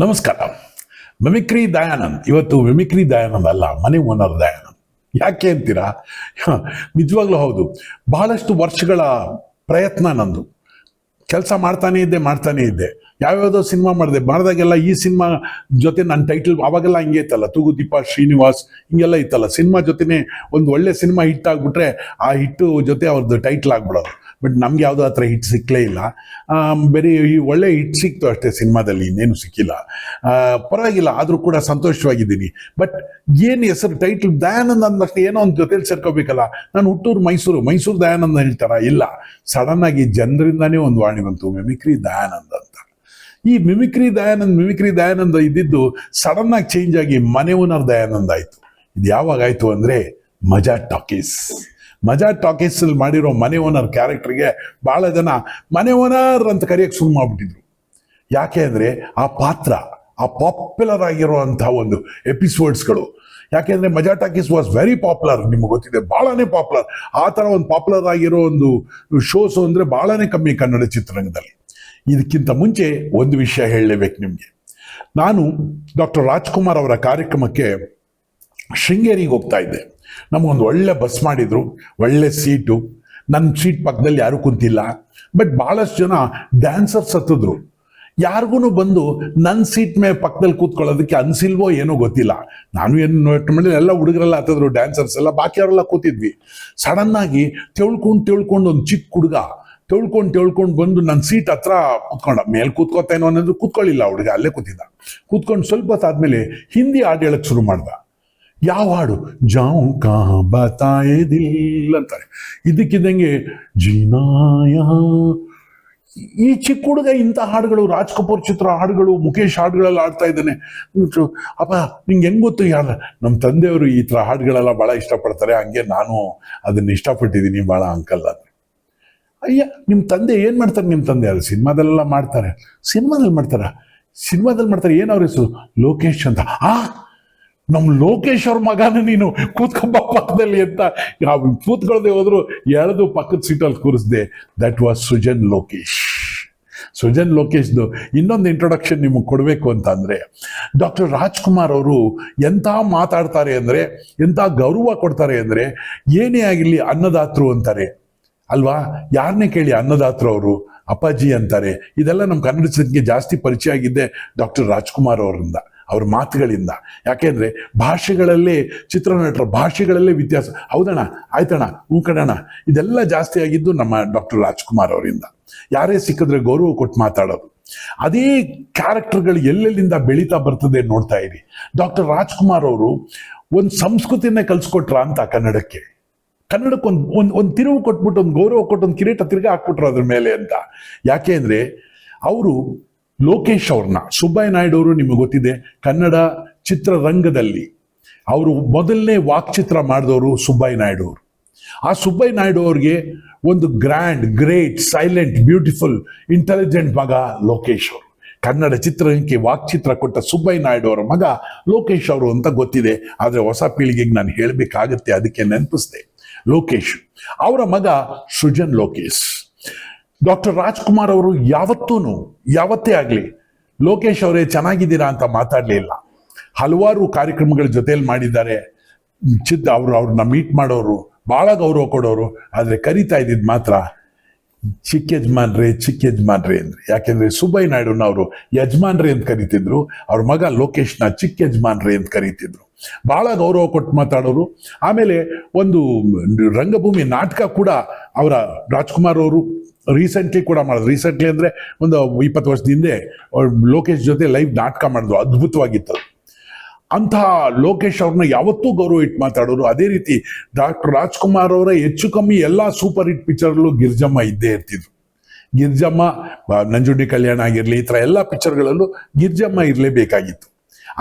ನಮಸ್ಕಾರ. ಮಿಮಿಕ್ರಿ ದಯಾನಂದ್. ಇವತ್ತು ಮಿಮಿಕ್ರಿ ದಯಾನಂದ್ ಅಲ್ಲ, ಮನೆ ಓನರ್ ದಯಾನಂದ್. ಯಾಕೆ ಅಂತೀರಾ? ನಿಜವಾಗ್ಲೂ ಹೌದು. ಬಹಳಷ್ಟು ವರ್ಷಗಳ ಪ್ರಯತ್ನ ನಂದು. ಕೆಲಸ ಮಾಡ್ತಾನೆ ಇದ್ದೆ ಮಾಡ್ತಾನೆ ಇದ್ದೆ. ಯಾವ್ಯಾವುದೋ ಸಿನಿಮಾ ಮಾಡಿದೆ. ಮಾಡಿದಾಗೆಲ್ಲ ಈ ಸಿನಿಮಾ ಜೊತೆ ನನ್ನ ಟೈಟಲ್ ಅವಾಗೆಲ್ಲ ಹಿಂಗೆ ಇತ್ತಲ್ಲ ತೂಗುದೀಪ ಶ್ರೀನಿವಾಸ್, ಹಿಂಗೆಲ್ಲ ಇತ್ತಲ್ಲ. ಸಿನಿಮಾ ಜೊತೆನೇ ಒಂದು ಒಳ್ಳೆ ಸಿನಿಮಾ ಹಿಟ್ ಆಗ್ಬಿಟ್ರೆ ಆ ಹಿಟ್ಟು ಜೊತೆ ಅವ್ರದ್ದು ಟೈಟ್ಲ್ ಆಗ್ಬಿಡೋದು. ಬಟ್ ನಮ್ಗೆ ಯಾವುದೋ ಆ ಥರ ಹಿಟ್ ಸಿಕ್ಕಲೇ ಇಲ್ಲ. ಬರೀ ಈ ಒಳ್ಳೆ ಹಿಟ್ ಸಿಕ್ತು ಅಷ್ಟೇ ಸಿನಿಮಾದಲ್ಲಿ, ಇನ್ನೇನು ಸಿಕ್ಕಿಲ್ಲ. ಪರವಾಗಿಲ್ಲ, ಆದರೂ ಕೂಡ ಸಂತೋಷವಾಗಿದ್ದೀನಿ. ಬಟ್ ಏನು ಹೆಸರು ಟೈಟ್ಲ್ ದಯಾನಂದ್ ಅಂದಷ್ಟು ಏನೋ ಒಂದು ಜೊತೆಲಿ ಸೇರ್ಕೋಬೇಕಲ್ಲ. ನಾನು ಹುಟ್ಟೂರು ಮೈಸೂರು ಮೈಸೂರು ದಯಾನಂದ ಹೇಳ್ತಾರ? ಇಲ್ಲ. ಸಡನ್ ಆಗಿ ಜನರಿಂದಾನೇ ಒಂದು ವಾಣಿ ಬಂತು ಮಿಮಿಕ್ರಿ ದಯಾನಂದ ಅಂತ. ಈ ಮಿಮಿಕ್ರಿ ದಯಾನಂದ್ ಮಿಮಿಕ್ರಿ ದಯಾನಂದ ಇದ್ದಿದ್ದು ಸಡನ್ ಆಗಿ ಚೇಂಜ್ ಆಗಿ ಮನೆ ಓನರ್ ದಯಾನಂದ್ ಆಯ್ತು. ಇದು ಯಾವಾಗ ಆಯ್ತು ಅಂದ್ರೆ ಮಜಾ ಟಾಕೀಸ್. ಮಜಾ ಟಾಕೀಸಲ್ಲಿ ಮಾಡಿರೋ ಮನೆ ಓನರ್ ಕ್ಯಾರೆಕ್ಟ್ರಿಗೆ ಬಹಳ ಜನ ಮನೆ ಓನರ್ ಅಂತ ಕರೆಯಕ್ಕೆ ಶುರು ಮಾಡ್ಬಿಟ್ಟಿದ್ರು. ಯಾಕೆ ಅಂದರೆ ಆ ಪಾತ್ರ, ಆ ಪಾಪ್ಯುಲರ್ ಆಗಿರುವಂಥ ಒಂದು ಎಪಿಸೋಡ್ಸ್ಗಳು ಯಾಕೆಂದ್ರೆ ಮಜಾ ಟಾಕೀಸ್ ವಾಸ್ ವೆರಿ ಪಾಪ್ಯುಲರ್ ನಿಮ್ಗೆ ಗೊತ್ತಿದೆ ಭಾಳನೇ ಪಾಪ್ಯುಲರ್ ಆ ಥರ ಒಂದು ಪಾಪ್ಯುಲರ್ ಆಗಿರೋ ಒಂದು ಶೋಸು ಅಂದರೆ ಭಾಳನೇ ಕಮ್ಮಿ ಕನ್ನಡ ಚಿತ್ರರಂಗದಲ್ಲಿ. ಇದಕ್ಕಿಂತ ಮುಂಚೆ ಒಂದು ವಿಷಯ ಹೇಳಲೇಬೇಕು ನಿಮಗೆ. ನಾನು ಡಾಕ್ಟರ್ ರಾಜ್ಕುಮಾರ್ ಅವರ ಕಾರ್ಯಕ್ರಮಕ್ಕೆ ಶೃಂಗೇರಿಗೆ ಹೋಗ್ತಾ ಇದ್ದೆ. ನಮಗೊಂದು ಒಳ್ಳೆ ಬಸ್ ಮಾಡಿದ್ರು, ಒಳ್ಳೆ ಸೀಟು ನನ್ನ ಸೀಟ್ ಪಕ್ಕದಲ್ಲಿ ಯಾರೂ ಕುಂತಿಲ್ಲ. ಬಟ್ ಭಾಳಷ್ಟು ಜನ ಡ್ಯಾನ್ಸರ್ಸ್ ಹತ್ತಿದ್ರು. ಯಾರಿಗೂ ಬಂದು ನನ್ನ ಸೀಟ್ ಮೇ ಪಕ್ಕದಲ್ಲಿ ಕೂತ್ಕೊಳ್ಳೋದಕ್ಕೆ ಅನ್ಸಿಲ್ವೋ ಏನೋ ಗೊತ್ತಿಲ್ಲ. ನಾನು ಏನು ಮಾಡಿದ್ರೆ ಎಲ್ಲ ಹುಡುಗರೆಲ್ಲ ಹತ್ತಿದ್ರು ಡ್ಯಾನ್ಸರ್ಸ್ ಎಲ್ಲ ಬಾಕಿಯವರೆಲ್ಲ ಕೂತಿದ್ವಿ. ಸಡನ್ನಾಗಿ ತಿಳ್ಕೊಂಡು ತಿಳ್ಕೊಂಡು ಒಂದು ಚಿಕ್ಕ ಹುಡುಗ, ತಿಳ್ಕೊಂಡು ತಿಳ್ಕೊಂಡು ಬಂದು ನನ್ನ ಸೀಟ್ ಹತ್ರ ಕೂತ್ಕೊಂಡ. ಮೇಲೆ ಕೂತ್ಕೋತೇನೋ ಅನ್ನೋದು ಕೂತ್ಕೊಳ್ಳಿಲ್ಲ ಹುಡುಗ, ಅಲ್ಲೇ ಕೂತಿದ್ದ. ಕೂತ್ಕೊಂಡು ಸ್ವಲ್ಪ ಹೊತ್ತಾದ್ಮೇಲೆ ಹಿಂದಿ ಹಾಡು ಹೇಳಕ್ಕೆ ಶುರು ಮಾಡ್ದ. ಯಾವ ಹಾಡು ಜಾವು ಕಾ ಬತಾಯೆ ದಿಲ್ ಅಂತಾರೆ ಇದಕ್ಕಿದ್ದಂಗೆ ಜೀನಾಯ. ಈ ಚಿಕ್ಕ ಹುಡುಗ ಇಂಥ ಹಾಡುಗಳು, ರಾಜ್ ಕಪೂರ್ ಚಿತ್ರ ಹಾಡುಗಳು ಮುಖೇಶ್ ಹಾಡುಗಳೆಲ್ಲ ಆಡ್ತಾ ಇದ್ದಾನೆ. ಅಪ್ಪ, ನಿಂಗೆ ಹೆಂಗ್ ಗೊತ್ತು ಯಾರ ನಮ್ಮ ತಂದೆಯವರು ಈ ಥರ ಹಾಡುಗಳೆಲ್ಲ ಭಾಳ ಇಷ್ಟಪಡ್ತಾರೆ. ಹಂಗೆ ನಾನು ಅದನ್ನ ಇಷ್ಟಪಟ್ಟಿದ್ದೀನಿ ಭಾಳ ಅಂಕಲ್ ಅಂದ್ರೆ ಅಯ್ಯ ನಿಮ್ಮ ತಂದೆ ಏನು ಮಾಡ್ತಾರೆ ನಿಮ್ಮ ತಂದೆ? ಅದು ಸಿನಿಮಾದಲ್ಲೆಲ್ಲ ಮಾಡ್ತಾರೆ. ಸಿನಿಮಾದಲ್ಲಿ ಮಾಡ್ತಾರ? ಸಿನಿಮಾದಲ್ಲಿ ಮಾಡ್ತಾರೆ. ಏನು ಅವ್ರ ಹೆಸರು? ಲೋಕೇಶ್ ಅಂತ. ಆ ನಮ್ಮ ಲೋಕೇಶ್ ಅವ್ರ ಮಗನ ನೀನು ಕೂತ್ಕೊಂಬ ಪಕ್ಕದಲ್ಲಿ ಅಂತ ಯಾವ ಕೂತ್ಕೊಳ್ಳದೆ ಹೋದ್ರು ಎಳೆದು ಪಕ್ಕದ ಸೀಟಲ್ಲಿ ಕೂರಿಸ್ದೆ. ದಟ್ ವಾಸ್ ಸುಜನ್ ಲೋಕೇಶ್ ಸುಜನ್ ಲೋಕೇಶ್ದು ಇನ್ನೊಂದು ಇಂಟ್ರೊಡಕ್ಷನ್ ನಿಮಗೆ ಕೊಡಬೇಕು ಅಂತ ಅಂದರೆ ಡಾಕ್ಟರ್ ರಾಜ್ಕುಮಾರ್ ಅವರು ಎಂಥ ಮಾತಾಡ್ತಾರೆ ಅಂದರೆ ಎಂಥ ಗೌರವ ಕೊಡ್ತಾರೆ ಅಂದರೆ, ಏನೇ ಆಗಿರಲಿ ಅನ್ನದಾತರು ಅಂತಾರೆ. ಅಲ್ವಾ? ಯಾರನ್ನೇ ಕೇಳಿ ಅನ್ನದಾತರು ಅವರು, ಅಪ್ಪಾಜಿ ಅಂತಾರೆ. ಇದೆಲ್ಲ ನಮ್ಮ ಕನ್ನಡ ಜಾಸ್ತಿ ಪರಿಚಯ ಆಗಿದ್ದೆ ಡಾಕ್ಟರ್ ರಾಜ್ಕುಮಾರ್ ಅವರಿಂದ. ಅವ್ರ ಮಾತುಗಳಿಂದ. ಯಾಕೆಂದ್ರೆ ಭಾಷೆಗಳಲ್ಲೇ ಚಿತ್ರನಟರ ಭಾಷೆಗಳಲ್ಲೇ ವ್ಯತ್ಯಾಸ. ಹೌದಣ್ಣ, ಆಯ್ತಣ್ಣ ಹೂ ಇದೆಲ್ಲ ಜಾಸ್ತಿ ಆಗಿದ್ದು ನಮ್ಮ ಡಾಕ್ಟರ್ ರಾಜ್ಕುಮಾರ್ ಅವರಿಂದ. ಯಾರೇ ಸಿಕ್ಕಿದ್ರೆ ಗೌರವ ಕೊಟ್ಟು ಮಾತಾಡೋದು. ಅದೇ ಕ್ಯಾರೆಕ್ಟರ್ಗಳು ಎಲ್ಲೆಲ್ಲಿಂದ ಬೆಳೀತಾ ಬರ್ತದೆ ನೋಡ್ತಾ ಇರಿ. ಡಾಕ್ಟರ್ ರಾಜ್ಕುಮಾರ್ ಅವರು ಒಂದು ಸಂಸ್ಕೃತಿನೇ ಕಲಿಸ್ಕೊಟ್ರ ಅಂತ ಕನ್ನಡಕ್ಕೆ. ಕನ್ನಡಕ್ಕೆ ಒಂದು ಒಂದು ಒಂದು ತಿರುವು ಕೊಟ್ಬಿಟ್ಟು, ಒಂದು ಗೌರವ ಕೊಟ್ಟು, ಒಂದು ಕಿರೀಟ ತಿರ್ಗಾ ಹಾಕ್ಬಿಟ್ರು ಅದ್ರ ಮೇಲೆ ಅಂತ. ಯಾಕೆ ಅಂದರೆ ಅವರು ಲೋಕೇಶ್ ಅವ್ರನ್ನ. ಸುಬ್ಬಯ್ಯ ನಾಯ್ಡು ಅವರು ನಿಮಗೆ ಗೊತ್ತಿದೆ, ಕನ್ನಡ ಚಿತ್ರರಂಗದಲ್ಲಿ ಅವರು ಮೊದಲನೇ ವಾಕ್ಚಿತ್ರ ಮಾಡಿದವರು ಸುಬ್ಬಯ್ಯ ನಾಯ್ಡು ಅವರು. ಆ ಸುಬ್ಬಯ್ಯ ನಾಯ್ಡು ಅವ್ರಿಗೆ ಒಂದು grand, great, silent, beautiful, intelligent ಮಗ ಲೋಕೇಶ್ ಅವರು. ಕನ್ನಡ ಚಿತ್ರರಂಗಕ್ಕೆ ವಾಕ್ಚಿತ್ರ ಕೊಟ್ಟ ಸುಬ್ಬಯ್ಯ ನಾಯ್ಡು ಅವರ ಮಗ ಲೋಕೇಶ್ ಅವರು ಅಂತ ಗೊತ್ತಿದೆ. ಆದರೆ ಹೊಸ ಪೀಳಿಗೆಗೆ ನಾನು ಹೇಳಬೇಕಾಗತ್ತೆ, ಅದಕ್ಕೆ ನೆನಪಿಸ್ದೆ. ಲೋಕೇಶ್, ಅವರ ಮಗ ಸೃಜನ್ ಲೋಕೇಶ್. ಡಾಕ್ಟರ್ ರಾಜ್ಕುಮಾರ್ ಅವರು ಯಾವತ್ತೂ ಯಾವತ್ತೇ ಆಗಲಿ, ಲೋಕೇಶ್ ಅವರೇ ಚೆನ್ನಾಗಿದ್ದೀರಾ ಅಂತ ಮಾತಾಡಲಿಲ್ಲ ಹಲವಾರು ಕಾರ್ಯಕ್ರಮಗಳ ಜೊತೆಯಲ್ಲಿ ಮಾಡಿದ್ದಾರೆ. ಚಿದ್ದ ಅವರು ಅವ್ರನ್ನ ಮೀಟ್ ಮಾಡೋರು ಭಾಳ ಗೌರವ ಕೊಡೋರು, ಆದರೆ ಕರಿತಾ ಇದ್ದಿದ್ದು ಮಾತ್ರ ಚಿಕ್ಕ ಯಜಮಾನ್ರೆ ಚಿಕ್ಕ ಯಜಮಾನ್ರೆ ಅಂದ್ರೆ. ಯಾಕೆಂದ್ರೆ ಸುಬ್ಬಯ್ಯ ನಾಯ್ಡುನ ಅವರು ಅಂತ ಕರಿತಿದ್ರು. ಅವ್ರ ಮಗ ಲೋಕೇಶ್ನ ಚಿಕ್ಕ ಯಜಮಾನ್ರೆ ಅಂತ ಕರೀತಿದ್ರು. ಬಹಳ ಗೌರವ ಕೊಟ್ಟು ಮಾತಾಡೋರು. ಆಮೇಲೆ ಒಂದು ರಂಗಭೂಮಿ ನಾಟಕ ಕೂಡ ಅವರ ರಾಜ್ಕುಮಾರ್ ಅವರು ರೀಸೆಂಟ್ಲಿ ಕೂಡ ಮಾಡಿದ್ರು. ರೀಸೆಂಟ್ಲಿ ಅಂದರೆ ಒಂದು ಇಪ್ಪತ್ತು ವರ್ಷದ ಹಿಂದೆ ಲೋಕೇಶ್ ಜೊತೆ ಲೈವ್ ನಾಟಕ ಮಾಡಿದ್ರು ಅದ್ಭುತವಾಗಿತ್ತು ಅಂತಹ ಲೋಕೇಶ್ ಅವ್ರನ್ನ ಯಾವತ್ತೂ ಗೌರವ ಇಟ್ಟು ಮಾತಾಡೋರು. ಅದೇ ರೀತಿ ಡಾಕ್ಟರ್ ರಾಜ್ಕುಮಾರ್ ಅವರ ಹೆಚ್ಚು ಕಮ್ಮಿ ಎಲ್ಲ ಸೂಪರ್ ಹಿಟ್ ಪಿಕ್ಚರ್ಗಳು ಗಿರ್ಜಮ್ಮ ಇದ್ದೇ ಇರ್ತಿದ್ರು. ಗಿರ್ಜಮ್ಮ ನಂಜುಂಡಿ ಕಲ್ಯಾಣ ಆಗಿರಲಿ, ಈ ಥರ ಎಲ್ಲ ಪಿಕ್ಚರ್ಗಳಲ್ಲೂ ಗಿರ್ಜಮ್ಮ ಇರಲೇಬೇಕಾಗಿತ್ತು.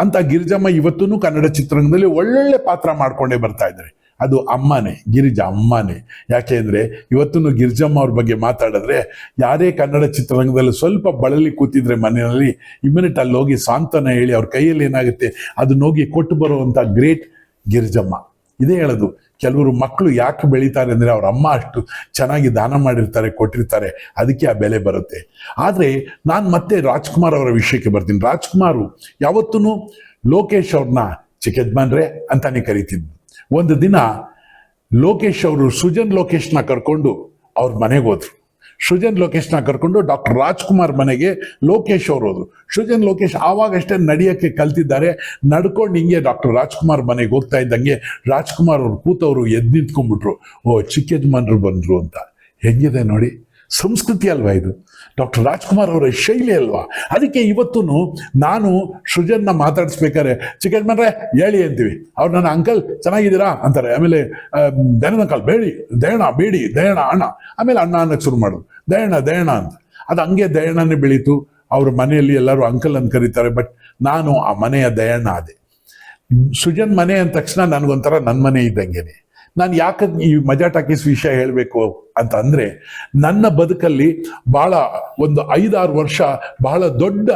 ಅಂತ ಗಿರಿಜಮ್ಮ ಇವತ್ತೂ ಕನ್ನಡ ಚಿತ್ರರಂಗದಲ್ಲಿ ಒಳ್ಳೊಳ್ಳೆ ಪಾತ್ರ ಮಾಡ್ಕೊಂಡೇ ಬರ್ತಾ ಇದ್ದಾರೆ. ಅದು ಅಮ್ಮನೇ, ಗಿರಿಜ ಅಮ್ಮನೇ. ಯಾಕೆ ಅಂದರೆ ಇವತ್ತೂ ಗಿರಿಜಮ್ಮ ಅವ್ರ ಬಗ್ಗೆ ಮಾತಾಡಿದ್ರೆ ಯಾರೇ ಕನ್ನಡ ಚಿತ್ರರಂಗದಲ್ಲಿ ಸ್ವಲ್ಪ ಬಳಲಿ ಕೂತಿದ್ರೆ ಮನೆಯಲ್ಲಿ ಇಮಿಡಿಯೇಟ್ ಅಲ್ಲಿ ಹೋಗಿ ಸಾಂತ್ವನ ಹೇಳಿ ಅವ್ರ ಕೈಯಲ್ಲಿ ಏನಾಗುತ್ತೆ, ಅದನ್ನ ಹೋಗಿ ಕೊಟ್ಟು ಬರುವಂಥ ಗ್ರೇಟ್ ಗಿರಿಜಮ್ಮ. ಇದೇ ಹೇಳೋದು, ಕೆಲವರು ಮಕ್ಕಳು ಯಾಕೆ ಬೆಳೀತಾರೆ ಅಂದರೆ ಅವ್ರ ಅಮ್ಮ ಅಷ್ಟು ಚೆನ್ನಾಗಿ ದಾನ ಮಾಡಿರ್ತಾರೆ, ಕೊಟ್ಟಿರ್ತಾರೆ, ಅದಕ್ಕೆ ಆ ಬೆಲೆ ಬರುತ್ತೆ. ಆದರೆ ನಾನು ಮತ್ತೆ ರಾಜ್ಕುಮಾರ್ ಅವರ ವಿಷಯಕ್ಕೆ ಬರ್ತೀನಿ. ರಾಜ್ಕುಮಾರು ಯಾವತ್ತೂ ಲೋಕೇಶ್ ಅವ್ರನ್ನ ಚಿಕ್ಕಜ್ಮನ್ರೆ ಅಂತಾನೆ ಕರಿತಿದ್ದು. ಒಂದು ದಿನ ಲೋಕೇಶ್ ಅವರು ಸುಜನ್ ಲೋಕೇಶ್ನ ಕರ್ಕೊಂಡು ಅವ್ರ ಮನೆಗೆ ಹೋದ್ರು. ಸೃಜನ್ ಲೋಕೇಶ್ನ ಕರ್ಕೊಂಡು ಡಾಕ್ಟರ್ ರಾಜ್ಕುಮಾರ್ ಮನೆಗೆ ಲೋಕೇಶ್ ಅವರು ಹೋದ್ರು. ಸೃಜನ್ ಲೋಕೇಶ್ ಆವಾಗಷ್ಟೇ ನಡೆಯೋಕ್ಕೆ ಕಲ್ತಿದ್ದಾರೆ. ನಡ್ಕೊಂಡು ಹಿಂಗೆ ಡಾಕ್ಟರ್ ರಾಜ್ಕುಮಾರ್ ಮನೆಗೆ ಹೋಗ್ತಾ ಇದ್ದಂಗೆ ರಾಜ್ಕುಮಾರ್ ಅವ್ರು ಕೂತವರು ಎದ್ದು ನಿಂತ್ಕೊಂಡ್ಬಿಟ್ರು. ಓ, ಚಿಕ್ಕ ಯಜಮಾನ್ರು ಬಂದರು ಅಂತ. ಹೆಂಗಿದೆ ನೋಡಿ? ಸಂಸ್ಕೃತಿ ಅಲ್ವಾ ಇದು? ಡಾಕ್ಟರ್ ರಾಜ್ಕುಮಾರ್ ಅವರ ಶೈಲಿ ಅಲ್ವಾ? ಅದಕ್ಕೆ ಇವತ್ತು ನಾನು ಸೃಜನ್ನ ಮಾತಾಡಿಸ್ಬೇಕಾದ್ರೆ ಮಾಡ್ರೆ ಹೇಳಿ ಅಂತೀವಿ. ಅವ್ರು ನನ್ನ ಅಂಕಲ್, ಚೆನ್ನಾಗಿದ್ದೀರಾ? ಅಂತಾರೆ. ಆಮೇಲೆ ದಯನ ಅಂಕಲ್, ಬೇಡಿ ದಯಣ ಬೇಡಿ ದಯಣ ಅಣ್ಣ. ಆಮೇಲೆ ಅಣ್ಣ ಅನ್ನಕ್ಕೆ ಶುರು ಮಾಡೋದು. ದಯಣ ದಯಣ ಅಂತ. ಅದು ಹಂಗೆ ದಯಣನೇ ಬೆಳೀತು. ಅವ್ರ ಮನೆಯಲ್ಲಿ ಎಲ್ಲರೂ ಅಂಕಲ್ ಅಂತ ಕರೀತಾರೆ, ಬಟ್ ನಾನು ಆ ಮನೆಯ ದಯಣ್ಣ ಆದೆ ಸುಜನ್ ಮನೆ ಅಂದ ತಕ್ಷಣ ನನಗೊಂಥರ ನನ್ನ ಮನೆ ಇದ್ದಂಗೆನೆ. ನಾನು ಯಾಕೆ ಈ ಮಜಾ ಟಾಕೀಸ್ ವಿಷಯ ಹೇಳಬೇಕು ಅಂತ ಅಂದರೆ, ನನ್ನ ಬದುಕಲ್ಲಿ ಬಹಳ ಒಂದು ಐದಾರು ವರ್ಷ ಬಹಳ ದೊಡ್ಡ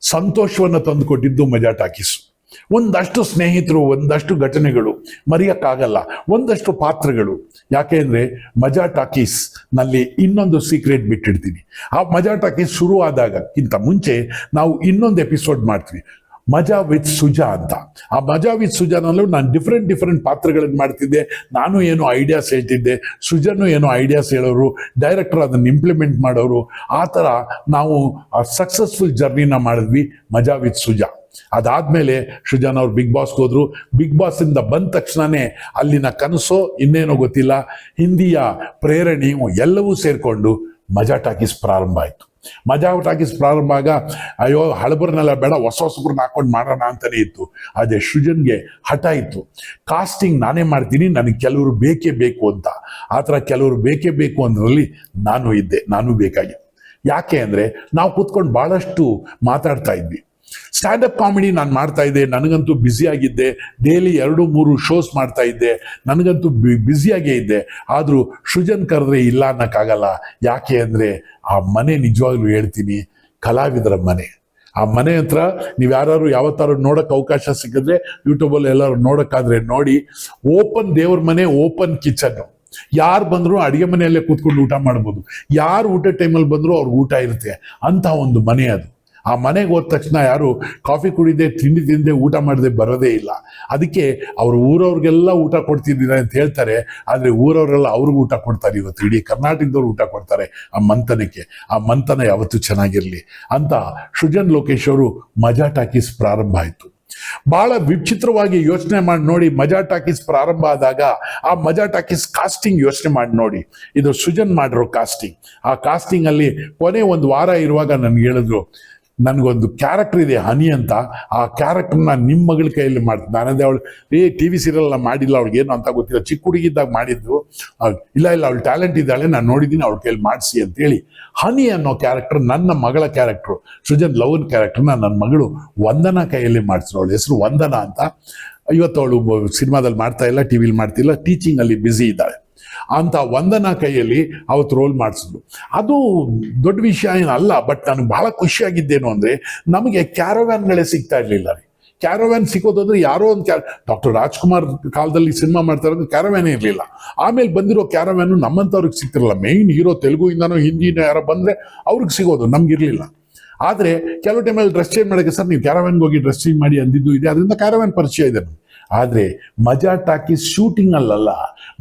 ಸಂತೋಷವನ್ನು ತಂದುಕೊಟ್ಟಿದ್ದು ಮಜಾ ಟಾಕೀಸ್. ಒಂದಷ್ಟು ಸ್ನೇಹಿತರು, ಒಂದಷ್ಟು ಘಟನೆಗಳು ಮರೆಯಕ್ಕಾಗಲ್ಲ, ಒಂದಷ್ಟು ಪಾತ್ರಗಳು. ಯಾಕೆ ಅಂದ್ರೆ, ಮಜಾ ಟಾಕೀಸ್ನಲ್ಲಿ ಇನ್ನೊಂದು ಸೀಕ್ರೆಟ್ ಬಿಟ್ಟಿಡ್ತೀನಿ. ಆ ಮಜಾ ಟಾಕೀಸ್ ಶುರು ಆದಾಗಕ್ಕಿಂತ ಮುಂಚೆ ನಾವು ಇನ್ನೊಂದು ಎಪಿಸೋಡ್ ಮಾಡ್ತೀವಿ. ಮಜಾ ವಿತ್ ಸುಜಾ ಅಂತ. ಆ ಮಜಾ ವಿತ್ ಸುಜಾನಲ್ಲೂ ನಾನು ಡಿಫ್ರೆಂಟ್ ಡಿಫ್ರೆಂಟ್ ಪಾತ್ರಗಳನ್ನು ಮಾಡ್ತಿದ್ದೆ. ನಾನು ಏನು ಐಡಿಯಾಸ್ ಹೇಳ್ತಿದ್ದೆ. ಸುಜಾನು ಏನು ಐಡಿಯಾಸ್ ಹೇಳೋರು ಡೈರೆಕ್ಟರ್ ಅದನ್ನು ಇಂಪ್ಲಿಮೆಂಟ್ ಮಾಡೋರು. ಆ ಥರ ನಾವು ಆ ಸಕ್ಸಸ್ಫುಲ್ ಜರ್ನಿನ ಮಾಡಿದ್ವಿ ಮಜಾ ವಿತ್ ಸುಜಾ. ಅದಾದಮೇಲೆ ಸುಜಾನ್ ಅವ್ರು ಬಿಗ್ ಬಾಸ್ಗೆ ಹೋದರು. ಬಿಗ್ ಬಾಸಿಂದ ಬಂದ ತಕ್ಷಣನೇ ಅಲ್ಲಿನ ಕನಸು ಇನ್ನೇನೋ ಗೊತ್ತಿಲ್ಲ. ಹಿಂದಿಯ ಪ್ರೇರಣೆಯು ಎಲ್ಲವೂ ಸೇರಿಕೊಂಡು ಮಜಾ ಟಾಕೀಸ್ ಪ್ರಾರಂಭ ಆಯಿತು. ಮಜಾ ಟಾಕೀಸ್ ಪ್ರಾರಂಭ ಆಗ, ಅಯ್ಯೋ, ಹಳಬರ್ನೆಲ್ಲ ಬೇಡ, ಹೊಸ ಹೊಸಬ್ರನ್ನ ಹಾಕೊಂಡು ಮಾಡೋಣ ಅಂತಾನೆ ಇತ್ತು. ಅದೇ ಸೃಜನ್ಗೆ ಹಠ ಇತ್ತು. ಕಾಸ್ಟಿಂಗ್ ನಾನೇ ಮಾಡ್ತೀನಿ, ನನಗೆ ಕೆಲವರು ಬೇಕೇ ಬೇಕು ಅಂತ. ಆ ಥರ ಕೆಲವರು ಬೇಕೇ ಬೇಕು ಅಂದ್ರಲ್ಲಿ ನಾನು ಇದ್ದೆ, ನಾನು ಬೇಕಾಗಿ ಯಾಕೆ ಅಂದರೆ, ನಾವು ಕೂತ್ಕೊಂಡು ಭಾಳಷ್ಟು ಮಾತಾಡ್ತಾ ಇದ್ವಿ. ಸ್ಟ್ಯಾಂಡ್ ಅಪ್ ಕಾಮಿಡಿ ನಾನು ಮಾಡ್ತಾ ಇದ್ದೆ, ನನಗಂತೂ ಬ್ಯುಸಿ ಆಗಿದ್ದೆ. ಡೈಲಿ ಎರಡು, ಮೂರು ಶೋಸ್ ಮಾಡ್ತಾ ಇದ್ದೆ. ನನಗಂತೂ ಬ್ಯುಸಿಯಾಗೇ ಇದ್ದೆ. ಆದರೂ ಸೃಜನ್ ಕರೆದ್ರೆ ಇಲ್ಲ ಅನ್ನೋಕ್ಕಾಗಲ್ಲ. ಯಾಕೆ ಅಂದರೆ ಆ ಮನೆ ನಿಜವಾಗ್ಲೂ ಹೇಳ್ತೀನಿ, ಕಲಾವಿದರ ಮನೆ. ಆ ಮನೆ ಹತ್ರ ನೀವು ಯಾರು ಯಾವತ್ತಾರು ನೋಡೋಕೆ ಅವಕಾಶ ಸಿಕ್ಕಿದ್ರೆ ಯೂಟ್ಯೂಬಲ್ಲಿ ಎಲ್ಲರೂ ನೋಡೋಕ್ಕಾದ್ರೆ ನೋಡಿ. ಓಪನ್ ದೇವ್ರ ಮನೆ ಓಪನ್ ಕಿಚನ್ನು ಯಾರು ಬಂದರೂ ಅಡುಗೆ ಮನೆಯಲ್ಲೇ ಕೂತ್ಕೊಂಡು ಊಟ ಮಾಡ್ಬೋದು. ಯಾರು ಊಟ ಟೈಮಲ್ಲಿ ಬಂದರೂ ಅವ್ರಿಗೆ ಊಟ ಇರುತ್ತೆ. ಅಂತ ಒಂದು ಮನೆ ಅದು. ಆ ಮನೆಗೆ ಹೋದ ತಕ್ಷಣ ಯಾರು ಕಾಫಿ ಕುಡಿದೆ, ತಿಂಡಿ ತಿಂದೆ, ಊಟ ಮಾಡದೆ ಬರೋದೇ ಇಲ್ಲ. ಅದಕ್ಕೆ ಅವರು ಊರವ್ರಿಗೆಲ್ಲ ಊಟ ಕೊಡ್ತಿದ್ದೀರಾ ಅಂತ ಹೇಳ್ತಾರೆ. ಆದರೆ ಊರವರೆಲ್ಲ ಅವ್ರಿಗೆ ಊಟ ಕೊಡ್ತಾರೆ ಇವತ್ತು. ಇಡೀ ಕರ್ನಾಟಕದವ್ರು ಊಟ ಕೊಡ್ತಾರೆ ಆ ಮಂಥನಕ್ಕೆ ಆ ಮಂಥನ ಯಾವತ್ತೂ ಚೆನ್ನಾಗಿರಲಿ ಅಂತ ಸೃಜನ್ ಲೋಕೇಶ್ ಅವರು ಮಜಾ ಟಾಕೀಸ್ ಪ್ರಾರಂಭ ಆಯಿತು. ಬಹಳ ವಿಚಿತ್ರವಾಗಿ ಯೋಚನೆ ಮಾಡಿ ನೋಡಿ ಮಜಾ ಟಾಕೀಸ್ ಪ್ರಾರಂಭ ಆದಾಗ ಆ ಮಜಾ ಟಾಕೀಸ್ ಕಾಸ್ಟಿಂಗ್ ಯೋಚನೆ ಮಾಡಿ ನೋಡಿ. ಇದು ಸೃಜನ್ ಮಾಡಿರೋ ಕಾಸ್ಟಿಂಗ್ ಆ ಕಾಸ್ಟಿಂಗ್ ಅಲ್ಲಿ ಕೊನೆ ಒಂದು ವಾರ ಇರುವಾಗ ನನ್ಗೆ ಹೇಳಿದ್ರು ನನಗೊಂದು ಕ್ಯಾರೆಕ್ಟರ್ ಇದೆ ಹನಿ ಅಂತ, ಆ ಕ್ಯಾರೆಕ್ಟರ್ನ ನಿಮ್ಮ ಮಗಳ ಕೈಯಲ್ಲಿ ಮಾಡ್ತೀನಿ. ನಾನಂದೆ ಅವಳು, ಏ ಟಿ ವಿ ಸೀರಿಯಲ್ ಮಾಡಿಲ್ಲ, ಅವ್ಳಿಗೆ ಏನು ಅಂತ ಗೊತ್ತಿಲ್ಲ. ಚಿಕ್ಕ ಹುಡುಗಿದ್ದಾಗ ಮಾಡಿದ್ದು ಇಲ್ಲ ಇಲ್ಲ, ಅವಳು ಟ್ಯಾಲೆಂಟ್ ಇದ್ದಾಳೆ, ನಾನು ನೋಡಿದ್ದೀನಿ, ಅವಳ ಕೈಯಲ್ಲಿ ಮಾಡಿಸಿ ಅಂತೇಳಿ ಹನಿ ಅನ್ನೋ ಕ್ಯಾರೆಕ್ಟರ್ ನನ್ನ ಮಗಳ ಕ್ಯಾರೆಕ್ಟ್ರು ಸೃಜನ್ ಲವನ್ ಕ್ಯಾರೆಕ್ಟರ್ನ ನನ್ನ ಮಗಳು ವಂದನಾ ಕೈಯಲ್ಲಿ ಮಾಡಿಸಿದ್ರು. ಅವಳ ಹೆಸರು ವಂದನಾ ಅಂತ. ಇವತ್ತು ಅವಳು, ಸಿನಿಮಾದಲ್ಲಿ ಮಾಡ್ತಾ ಇಲ್ಲ ಟಿ ವಿಲಿ ಮಾಡ್ತಿಲ್ಲ ಟೀಚಿಂಗಲ್ಲಿ ಬ್ಯುಸಿ ಇದ್ದಾಳೆ. ಅಂತ ವಂದನಾ ಕೈಯಲ್ಲಿ ಅವತ್ತು ರೋಲ್ ಮಾಡಿಸಿದ್ರು ಅದು ದೊಡ್ಡ ವಿಷಯ ಏನಲ್ಲ ಬಟ್ ನನಗೆ ಬಹಳ ಖುಷಿಯಾಗಿದ್ದೇನು ಅಂದರೆ, ನಮಗೆ ಕ್ಯಾರೋವ್ಯಾನ್ಗಳೇ ಸಿಗ್ತಾ ಇರಲಿಲ್ಲ ರೀ. ಕ್ಯಾರವ್ಯಾನ್ ಸಿಗೋದಂದ್ರೆ ಯಾರೋ ಒಂದು ಕ್ಯಾರ ಡಾಕ್ಟರ್ ರಾಜ್ಕುಮಾರ್ ಕಾಲದಲ್ಲಿ ಸಿನಿಮಾ ಮಾಡ್ತಾ ಇರೋದು ಕ್ಯಾರವ್ಯಾನೇ ಇರಲಿಲ್ಲ. ಆಮೇಲೆ ಬಂದಿರೋ ಕ್ಯಾರವ್ಯಾನು ನಮ್ಮಂಥವ್ರಿಗೆ ಸಿಗ್ತಿರಲ್ಲ. ಮೇಯ್ನ್ ಹೀರೋ ತೆಲುಗುಯಿಂದನೋ ಹಿಂದಿನ ಯಾರೋ ಬಂದರೆ ಅವ್ರಿಗೆ ಸಿಗೋದು ನಮ್ಗಿರ್ಲಿಲ್ಲ ಆದರೆ ಕೆಲವು ಟೈಮಲ್ಲಿ ಡ್ರೆಸ್ ಚೇಂಜ್ ಮಾಡೋಕ್ಕೆ ಸರ್, ನೀವು ಕ್ಯಾರವ್ಯಾನ್ಗೆ ಹೋಗಿ ಡ್ರೆಸ್ ಚೇಂಜ್ ಮಾಡಿ ಅಂದಿದ್ದು ಇದೆ ಅದರಿಂದ ಕ್ಯಾರವ್ಯಾನ್ ಪರಿಚಯ ಇದೆ ಆದರೆ ಮಜಾ ಟಾಕೀಸ್ ಶೂಟಿಂಗ್ ಅಲ್ಲಲ್ಲ,